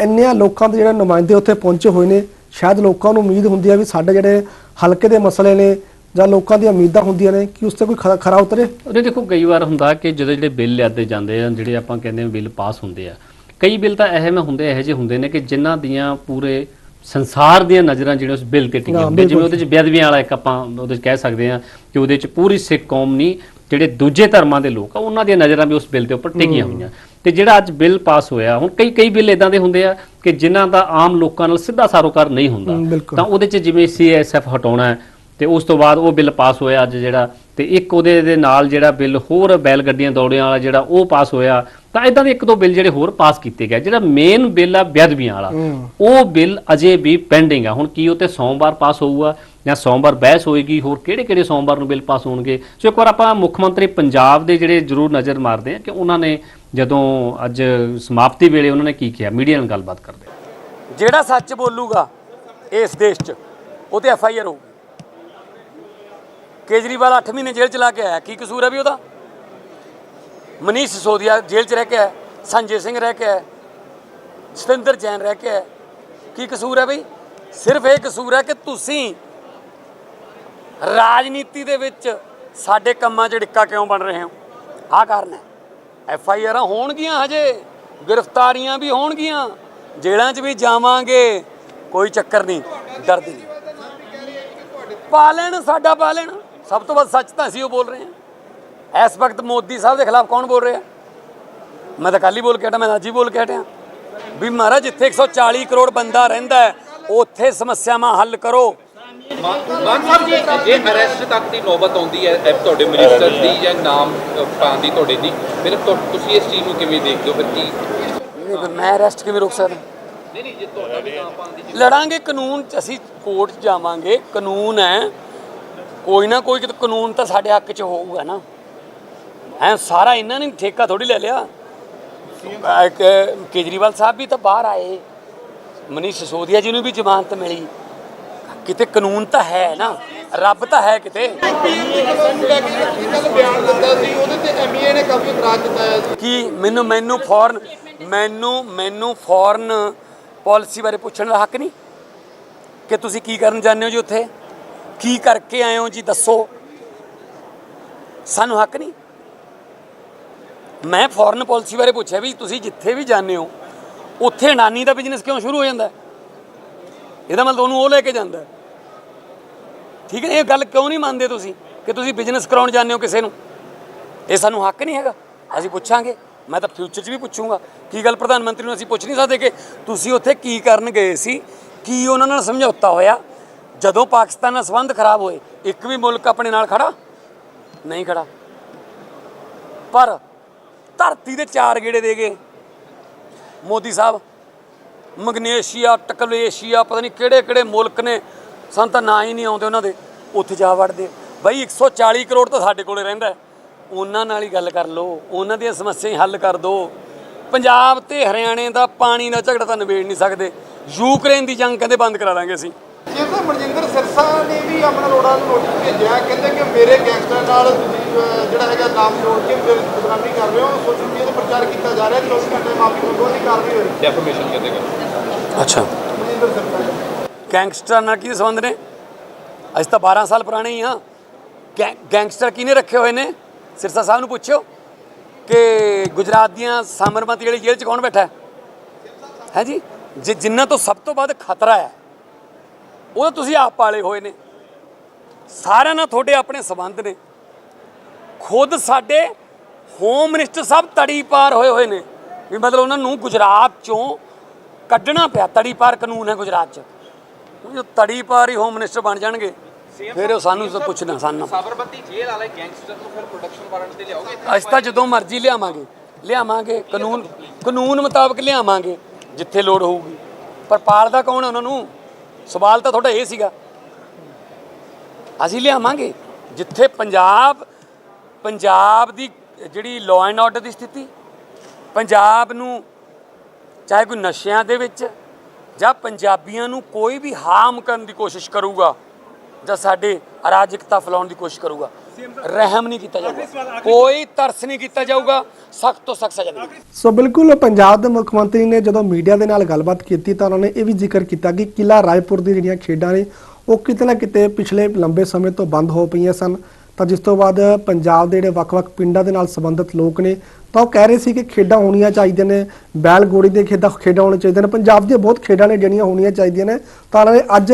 ਇੰਨਿਆਂ ਲੋਕਾਂ ਦੇ ਜਿਹੜੇ ਨੁਮਾਇੰਦੇ ਉੱਥੇ ਪਹੁੰਚੇ ਹੋਏ ਨੇ, ਸ਼ਾਇਦ ਲੋਕਾਂ ਨੂੰ ਉਮੀਦ ਹੁੰਦੀ ਆ ਵੀ ਸਾਡੇ ਜਿਹੜੇ ਹਲਕੇ ਦੇ ਮਸਲੇ ਨੇ ਜਾਂ ਲੋਕਾਂ ਦੀਆਂ ਉਮੀਦਾਂ ਹੁੰਦੀਆਂ ਨੇ, ਕਿ ਉਸ ਤੇ ਕੋਈ ਖਰਾ- ਖਰਾ ਉਤਰੇ। ਉਹਦੇ ਦੇਖੋ, ਕਈ ਵਾਰ ਹੁੰਦਾ ਕਿ ਜਦੋਂ ਜਿਹੜੇ ਬਿੱਲ ਲਿਆਦੇ ਜਾਂਦੇ ਆ, ਜਿਹੜੇ ਆਪਾਂ ਕਹਿੰਦੇ ਆ ਬਿੱਲ ਪਾਸ ਹੁੰਦੇ ਆ, ਕਈ ਬਿੱਲ ਤਾਂ ਅਹਿਮ ਹੁੰਦੇ, ਇਹੋ ਜਿਹੇ ਹੁੰਦੇ ਨੇ ਕਿ ਜਿਨ੍ਹਾਂ ਦੀਆਂ ਪੂਰੇ ਸੰਸਾਰ ਦੀਆਂ ਨਜ਼ਰਾਂ ਜਿਹੜੀਆਂ ਉਸ ਬਿੱਲ ਤੇ ਟਿਕੀਆਂ ਹੁੰਦੀਆਂ ਜਿਵੇਂ। ਉਹਦੇ ਚ ਬੇਅਦਬੀਆਂ ਵਾਲਾ ਇੱਕ ਆਪਾਂ ਉਹਦੇ ਚ ਕਹਿ ਸਕਦੇ ਆ ਕਿ ਉਹਦੇ ਚ ਪੂਰੀ ਸਿੱਖ ਕੌਮ ਨਹੀਂ ਜਿਹੜੇ ਦੂਜੇ ਧਰਮਾਂ ਦੇ ਲੋਕ ਆ ਉਹਨਾਂ ਦੀਆਂ ਨਜ਼ਰਾਂ ਵੀ ਉਸ ਬਿੱਲ ਦੇ ਉੱਪਰ ਟਿਕੀਆਂ ਹੋਈਆਂ ਤੇ ਜਿਹੜਾ ਅੱਜ ਬਿੱਲ ਪਾਸ ਹੋਇਆ ਹੁਣ ਕਈ ਕਈ ਬਿੱਲ ਇਦਾਂ ਦੇ ਹੁੰਦੇ ਆ ਕਿ ਜਿਨ੍ਹਾਂ ਦਾ ਆਮ ਲੋਕਾਂ ਨਾਲ ਸਿੱਧਾ ਸਾਰੋਕਾਰ ਨਹੀਂ ਹੁੰਦਾ। ਤਾਂ ਉਹਦੇ ਚ ਜਿਵੇਂ ਸੀਐਸਐਫ ਹਟਾਉਣਾ ਹੈ ਤੇ ਉਸ ਤੋਂ ਬਾਅਦ ਉਹ ਬਿੱਲ ਪਾਸ ਹੋਇਆ ਅੱਜ ਜਿਹੜਾ ਤੇ ਇੱਕ ਉਹਦੇ ਦੇ ਨਾਲ ਜਿਹੜਾ ਬਿੱਲ ਹੋਰ ਬੈਲ ਗੱਡੀਆਂ ਦੌੜਿਆਂ ਵਾਲਾ ਜਿਹੜਾ ਉਹ ਪਾਸ ਹੋਇਆ ਤਾਂ ਇਦਾਂ ਦੇ ਇੱਕ ਦੋ ਬਿੱਲ ਜਿਹੜੇ ਹੋਰ ਪਾਸ ਕੀਤੇ ਗਏ। ਜਿਹੜਾ ਮੇਨ ਬਿੱਲ ਆ ਬੇਅਦਬੀਆਂ ਵਾਲਾ। ਉਹ ਬਿੱਲ ਅਜੇ ਵੀ ਪੈਂਡਿੰਗ ਆ। ਹੁਣ ਕੀ ਉਹ ਤੇ ਸੋਮਵਾਰ ਪਾਸ ਹੋਊਗਾ ਜਾਂ ਸੋਮਵਾਰ ਬਹਿਸ ਹੋਏਗੀ ਹੋਰ ਕਿਹੜੇ ਕਿਹੜੇ ਸੋਮਵਾਰ ਨੂੰ ਬਿੱਲ ਪਾਸ ਹੋਣਗੇ? ਸੋ ਇੱਕ ਵਾਰ ਆਪਾਂ ਮੁੱਖ ਮੰਤਰੀ ਪੰਜਾਬ ਦੇ ਜਿਹੜੇ ਜ਼ਰੂਰ ਨਜ਼ਰ ਮਾਰਦੇ ਆ ਕਿ ਉਹਨਾਂ ਨੇ ਜਦੋਂ ਅੱਜ ਸਮਾਪਤੀ ਵੇਲੇ ਉਹਨਾਂ ਨੇ ਕੀ ਕਿਹਾ? ਮੀਡੀਆ ਨਾਲ ਗੱਲਬਾਤ ਕਰਦੇ ਜਿਹੜਾ ਸੱਚ ਬੋਲੂਗਾ ਇਸ ਦੇਸ਼ 'ਚ ਉਹ ਤੇ ਐਫ ਆਈ ਆਰ ਹੋਊਗੀ ਕੇਜਰੀਵਾਲ 8 ਮਹੀਨੇ ਜੇਲ੍ਹ ਚ ਲਾ ਕੇ ਆਇਆ। ਕੀ ਕਸੂਰ ਹੈ ਵੀ ਉਹਦਾ? ਮਨੀਸ਼ ਸਿਸੋਦੀਆ ਜੇਲ੍ਹ ਚ ਰਹਿ ਕੇ ਆਇਆ, ਸੰਜੇ ਸਿੰਘ ਰਹਿ ਕੇ ਆਇਆ, ਸਤਿੰਦਰ ਜੈਨ ਰਹਿ ਕੇ ਆਇਆ। ਕੀ ਕਸੂਰ ਹੈ ਬਈ? ਸਿਰਫ ਇਹ ਕਸੂਰ ਹੈ ਕਿ ਤੁਸੀਂ ਰਾਜਨੀਤੀ ਦੇ ਵਿੱਚ ਸਾਡੇ ਕੰਮਾਂ 'ਚ ਡਿੱਕਾ ਕਿਉਂ ਬਣ ਰਹੇ ਹੋ? ਆਹ ਕਾਰਨ ਹੈ। ਐਫ ਆਈ ਆਰਾਂ ਹੋਣਗੀਆਂ ਹਜੇ, ਗ੍ਰਿਫਤਾਰੀਆਂ ਵੀ ਹੋਣਗੀਆਂ ਜੇਲ੍ਹਾਂ 'ਚ ਵੀ ਜਾਵਾਂਗੇ, ਕੋਈ ਚੱਕਰ ਨਹੀਂ ਦਰਦ ਨਹੀਂ। ਪਾ ਲੈਣ ਸਾਡਾ ਪਾ ਲੈਣ ਸਭ ਤੋਂ ਵੱਧ ਸੱਚ ਤਾਂ ਅਸੀਂ ਉਹ ਬੋਲ ਰਹੇ ਹਾਂ। ਇਸ ਵਕਤ ਮੋਦੀ ਸਾਹਿਬ ਦੇ ਖਿਲਾਫ ਕੌਣ ਬੋਲ ਰਿਹਾ? ਮੈਂ ਤਾਂ ਕੱਲ ਹੀ ਬੋਲ ਕੇ ਹਟਿਆ ਮੈਂ ਅੱਜ ਹੀ ਬੋਲ ਕੇ ਹਟਿਆ। ਵੀ ਮਹਾਰਾਜ ਜਿੱਥੇ 140 ਕਰੋੜ ਬੰਦਾ ਰਹਿੰਦਾ ਹੈ ਉੱਥੇ ਸਮੱਸਿਆਵਾਂ ਹੱਲ ਕਰੋ। ਮਾਨ ਸਾਹਿਬ ਜੀ ਜੇ ਅਰੈਸਟ ਤੱਕ ਦੀ ਨੌਬਤ ਆਉਂਦੀ ਹੈ ਇਹ ਤੁਹਾਡੇ ਮਿਨਿਸਟਰ ਦੀ ਜਾਂ ਨਾਮ ਅ, ਪਾਉਣ ਦੀ ਤੁਹਾਡੇ ਦੀ? ਫਿਰ ਤੁਹਾ- ਤੁਸੀਂ ਇਸ ਚੀਜ਼ ਨੂੰ ਕਿਵੇਂ ਦੇਖਦੇ ਹੋ? ਫਿਰ ਕੀ? ਨਹੀਂ ਫਿਰ ਮੈਂ ਅਰੈਸਟ ਕਿਵੇਂ ਰੋਕ ਸਕਦਾ? ਨਹੀਂ ਨਹੀਂ ਜੇ ਤੁਹਾਡਾ ਵੀ ਨਾਮ ਪਾਉਣ ਦੀ ਲੜਾਂਗੇ ਕਾਨੂੰਨ ਚ ਅਸੀਂ ਕੋਰਟ ਜਾਵਾਂਗੇ। ਕਾਨੂੰਨ ਹੈ ਕੋਈ ਨਾ ਕੋਈ ਕਾਨੂੰਨ ਤਾਂ ਸਾਡੇ ਹੱਕ 'ਚ ਹੋਊਗਾ ਨਾ। ਐ ਸਾਰਾ ਇਹਨਾਂ ਨੇ ਠੇਕਾ ਥੋੜੀ ਲੈ ਲਿਆ। ਕੇਜਰੀਵਾਲ ਸਾਹਿਬ ਵੀ ਤਾਂ ਬਾਹਰ ਆਏ। ਮਨੀਸ਼ ਸਿਸੋਦੀਆ ਜੀ ਨੂੰ ਵੀ ਜ਼ਮਾਨਤ ਮਿਲੀ। ਕਿਤੇ ਕਾਨੂੰਨ ਤਾਂ ਹੈ ਨਾ, ਰੱਬ ਤਾਂ ਹੈ ਕਿਤੇ। ਕੀ ਮੈਨੂੰ ਮੈਨੂੰ ਫੌਰਨ ਮੈਨੂੰ ਮੈਨੂੰ ਫੌਰਨ ਪਾਲਿਸੀ ਬਾਰੇ ਪੁੱਛਣ ਦਾ ਹੱਕ ਨਹੀਂ? ਕਿ ਤੁਸੀਂ ਕੀ ਕਰਨ ਜਾਂਦੇ ਹੋ ਜੀ ਉੱਥੇ? ਕੀ ਕਰਕੇ ਆਏ ਹੋ ਜੀ, ਦੱਸੋ। ਸਾਨੂੰ ਹੱਕ ਨਹੀਂ। ਮੈਂ ਫੋਰਨ ਪਾਲਿਸੀ ਬਾਰੇ ਪੁੱਛਿਆ ਵੀ ਤੁਸੀਂ ਜਿੱਥੇ ਵੀ ਜਾਂਦੇ ਹੋ, ਉੱਥੇ ਨਾਨੀ ਦਾ ਬਿਜ਼ਨਸ ਕਿਉਂ ਸ਼ੁਰੂ ਹੋ ਜਾਂਦਾ? ਇਹਦਾ ਮਤਲਬ ਉਹਨੂੰ ਉਹ ਲੈ ਕੇ ਜਾਂਦਾ। ਠੀਕ ਹੈ, ਇਹ ਗੱਲ ਕਿਉਂ ਨਹੀਂ ਮੰਨਦੇ ਤੁਸੀਂ ਕਿ ਤੁਸੀਂ ਬਿਜ਼ਨਸ ਕਰਾਉਣ ਜਾਂਦੇ ਹੋ ਕਿਸੇ ਨੂੰ? ਇਹ ਸਾਨੂੰ ਹੱਕ ਨਹੀਂ ਹੈਗਾ। ਅਸੀਂ ਪੁੱਛਾਂਗੇ। ਮੈਂ ਤਾਂ ਫਿਊਚਰ 'ਚ ਵੀ ਪੁੱਛੂੰਗਾ। ਕੀ ਗੱਲ ਪ੍ਰਧਾਨ ਮੰਤਰੀ ਨੂੰ ਅਸੀਂ ਪੁੱਛ ਨਹੀਂ ਸਕਦੇ ਕਿ ਤੁਸੀਂ ਉੱਥੇ ਕੀ ਕਰਨ ਗਏ ਸੀ? ਕੀ ਉਹਨਾਂ ਨਾਲ ਸਮਝੌਤਾ ਹੋਇਆ? ਜਦੋਂ ਪਾਕਿਸਤਾਨ ਨਾਲ ਸੰਬੰਧ ਖਰਾਬ ਹੋਏ, ਇੱਕ ਵੀ ਮੁਲਕ ਆਪਣੇ ਨਾਲ ਖੜਾ ਨਹੀਂ ਖੜਾ। ਪਰ ਧਰਤੀ ਦੇ ਚਾਰ ਗੇੜੇ ਦੇ ਗਏ। ਮੋਦੀ ਸਾਹਿਬ, ਮਗਨੇਸ਼ੀਆ, ਟਕਲੇਸ਼ੀਆ, ਪਤਾ ਨਹੀਂ ਕਿਹੜੇ ਕਿਹੜੇ ਮੁਲਕ ਨੇ, ਸਾਨੂੰ ਤਾਂ ਨਾਂ ਹੀ ਨਹੀਂ ਆਉਂਦੇ ਉਹਨਾਂ ਦੇ, ਉੱਥੇ ਜਾ ਵੜਦੇ ਬਈ 140 ਕਰੋੜ ਤਾਂ ਸਾਡੇ ਕੋਲੇ ਰਹਿੰਦਾ ਉਹਨਾਂ ਨਾਲ ਹੀ ਗੱਲ ਕਰ ਲਓ, ਉਹਨਾਂ ਦੀਆਂ ਸਮੱਸਿਆਵਾਂ ਹੱਲ ਕਰ ਦਿਓ ਪੰਜਾਬ ਤੇ ਹਰਿਆਣੇ ਦਾ ਪਾਣੀ ਦਾ ਝਗੜਾ ਤਾਂ ਨਿਬੇੜ ਨਹੀਂ ਸਕਦੇ। ਯੂਕਰੇਨ ਦੀ ਜੰਗ ਕਹਿੰਦੇ ਬੰਦ ਕਰਾ ਦਾਂਗੇ ਅਸੀਂ। ਜੇ ਤਾਂ ਮਨਜਿੰਦਰ ਸਿਰਸਾ ਨੇ ਵੀ ਆਪਣਾ ਰੋੜਾ ਨੂੰ ਨੋਟਿਸ ਭੇਜਿਆ ਕਹਿੰਦੇ ਕਿ ਮੇਰੇ ਗੈਂਗਸਟਰ ਨਾਲ ਤੁਸੀਂ ਜਿਹੜਾ ਹੈਗਾ ਨਾਮ ਜੋੜ ਕੇ ਮੇਰੇ ਬਦਨਾਮੀ ਕਰ ਰਹੇ ਹੋ ਸੋਸ਼ਲ ਮੀਡੀਆ ਤੇ ਪ੍ਰਚਾਰ ਕੀਤਾ ਜਾ ਰਿਹਾ 24 ਘੰਟੇ ਮਾਫੀ ਮੰਗੋ ਦੀ ਕਾਰਵਾਈ ਹੋਈ। ਡੈਫਰਮੇਸ਼ਨ ਕਹਿੰਦੇ ਗਏ ਅੱਛਾ। ਮਨਜਿੰਦਰ ਸਿਰਸਾ ਗੈਂਗਸਟਰ ਨਾਲ ਕੀ ਸੰਬੰਧ ਨੇ? ਅਸੀਂ ਤਾਂ 12 ਸਾਲ ਪੁਰਾਣੇ ਹੀ ਹਾਂ। ਗੈਂ- ਗੈਂਗਸਟਰ ਕਿਹਨੇ ਰੱਖੇ ਹੋਏ ਨੇ? ਸਿਰਸਾ ਸਾਹਿਬ ਨੂੰ ਪੁੱਛਿਓ ਕਿ ਗੁਜਰਾਤ ਦੀਆਂ ਸਾਮਰਮਤੀ ਵਾਲੀ ਜੇਲ੍ਹ 'ਚ ਕੌਣ ਬੈਠਾ ਹੈ? ਹੈ ਜੀ? ਜਿ- ਜਿਨ੍ਹਾਂ ਤੋਂ ਸਭ ਤੋਂ ਵੱਧ ਖਤਰਾ ਹੈ ਉਹ ਤਾਂ ਤੁਸੀਂ ਆਪ ਪਾਲੇ ਹੋਏ ਨੇ। ਸਾਰਿਆਂ ਨਾਲ ਤੁਹਾਡੇ ਆਪਣੇ ਸੰਬੰਧ ਨੇ। ਖੁਦ ਸਾਡੇ ਹੋਮ ਮਿਨਿਸਟਰ ਸਾਹਿਬ ਤੜੀ ਪਾਰ ਹੋਏ ਹੋਏ ਨੇ। ਵੀ ਮਤਲਬ ਉਹਨਾਂ ਨੂੰ ਗੁਜਰਾਤ ਚੋਂ ਕੱਢਣਾ ਪਿਆ ਤੜੀ ਪਾਰ ਕਾਨੂੰਨ ਹੈ ਗੁਜਰਾਤ 'ਚ। ਜੋ ਤੜੀ ਪਾਰ ਹੀ ਹੋਮ ਮਿਨਿਸਟਰ ਬਣ ਜਾਣਗੇ ਫਿਰ ਉਹ ਸਾਨੂੰ ਤਾਂ ਪੁੱਛਣਾ ਸਾਨੂੰ ਸਾਬਰਮਤੀ ਜੇਲ੍ਹ ਵਾਲੇ ਗੈਂਗਸਟਰ ਨੂੰ ਫਿਰ ਪ੍ਰੋਡਕਸ਼ਨ ਵਾਰੰਟ ਤੇ ਲਿਆਓਗੇ ਅਸੀਂ ਤਾਂ ਜਦੋਂ ਮਰਜ਼ੀ ਲਿਆਵਾਂਗੇ। ਲਿਆਵਾਂਗੇ ਕਾਨੂੰਨ ਕਾਨੂੰਨ ਮੁਤਾਬਕ ਲਿਆਵਾਂਗੇ ਜਿੱਥੇ ਲੋੜ ਹੋਊਗੀ। ਪਰ ਪਾਲਦਾ ਕੌਣ ਉਹਨਾਂ ਨੂੰ? ਸਵਾਲ ਤਾਂ ਤੁਹਾਡਾ ਇਹ ਸੀਗਾ। ਅਸੀਂ ਲਿਆਵਾਂਗੇ। ਜਿੱਥੇ ਪੰਜਾਬ ਪੰਜਾਬ ਦੀ ਜਿਹੜੀ ਲਾਅ ਐਂਡ ਆਰਡਰ ਦੀ ਸਥਿਤੀ, ਪੰਜਾਬ ਨੂੰ ਚਾਹੇ ਕੋਈ ਨਸ਼ਿਆਂ ਦੇ ਵਿੱਚ ਜਾਂ ਪੰਜਾਬੀਆਂ ਨੂੰ ਕੋਈ ਵੀ ਹਾਰਮ ਕਰਨ ਦੀ ਕੋਸ਼ਿਸ਼ ਕਰੂਗਾ ਜਾਂ ਸਾਡੇ ਅਰਾਜਕਤਾ ਫੈਲਾਉਣ ਦੀ ਕੋਸ਼ਿਸ਼ ਕਰੂਗਾ ਰਹਿਮ ਨਹੀਂ ਕੀਤਾ ਜਾਊਗਾ। ਕੋਈ ਤਰਸ ਨਹੀਂ ਕੀਤਾ ਜਾਊਗਾ ਸਖਤ ਤੋਂ ਸਖਤ ਸਜ਼ਾ ਦੇਣੀ। ਸੋ ਬਿਲਕੁਲ ਪੰਜਾਬ ਦੇ ਮੁੱਖ ਮੰਤਰੀ ਨੇ ਜਦੋਂ ਮੀਡੀਆ ਦੇ ਨਾਲ ਗੱਲਬਾਤ ਕੀਤੀ ਤਾਂ ਉਹਨਾਂ ਨੇ ਇਹ ਵੀ ਜ਼ਿਕਰ ਕੀਤਾ ਕਿ ਕਿਲਾ ਰਾਏਪੁਰ ਦੀ ਜਿਹੜੀਆਂ ਖੇਡਾਂ ਨੇ ਉਹ ਕਿਤੇ ਨਾ ਕਿਤੇ ਪਿਛਲੇ ਲੰਬੇ ਸਮੇਂ ਤੋਂ ਬੰਦ ਹੋ ਪਈਆਂ ਸਨ। ਤਾਂ ਜਿਸ ਤੋਂ ਬਾਅਦ ਪੰਜਾਬ ਦੇ ਜਿਹੜੇ ਵੱਖ-ਵੱਖ ਪਿੰਡਾਂ ਦੇ ਨਾਲ ਸੰਬੰਧਿਤ ਲੋਕ ਨੇ ਤਾਂ ਉਹ ਕਹਿ ਰਹੇ ਸੀ ਕਿ ਖੇਡਾਂ ਹੋਣੀਆਂ ਚਾਹੀਦੀਆਂ ਨੇ ਬੈਲ ਗੋੜੀ ਦੇ ਖੇਡਾਂ ਖੇਡਾਂ ਹੋਣੀਆਂ ਚਾਹੀਦੀਆਂ ਨੇ ਪੰਜਾਬ ਦੀਆਂ ਬਹੁਤ ਖੇਡਾਂ ਨੇ ਜਿਹੜੀਆਂ ਹੋਣੀਆਂ ਚਾਹੀਦੀਆਂ ਨੇ। ਤਾਂ ਉਹਨਾਂ ਨੇ ਅੱਜ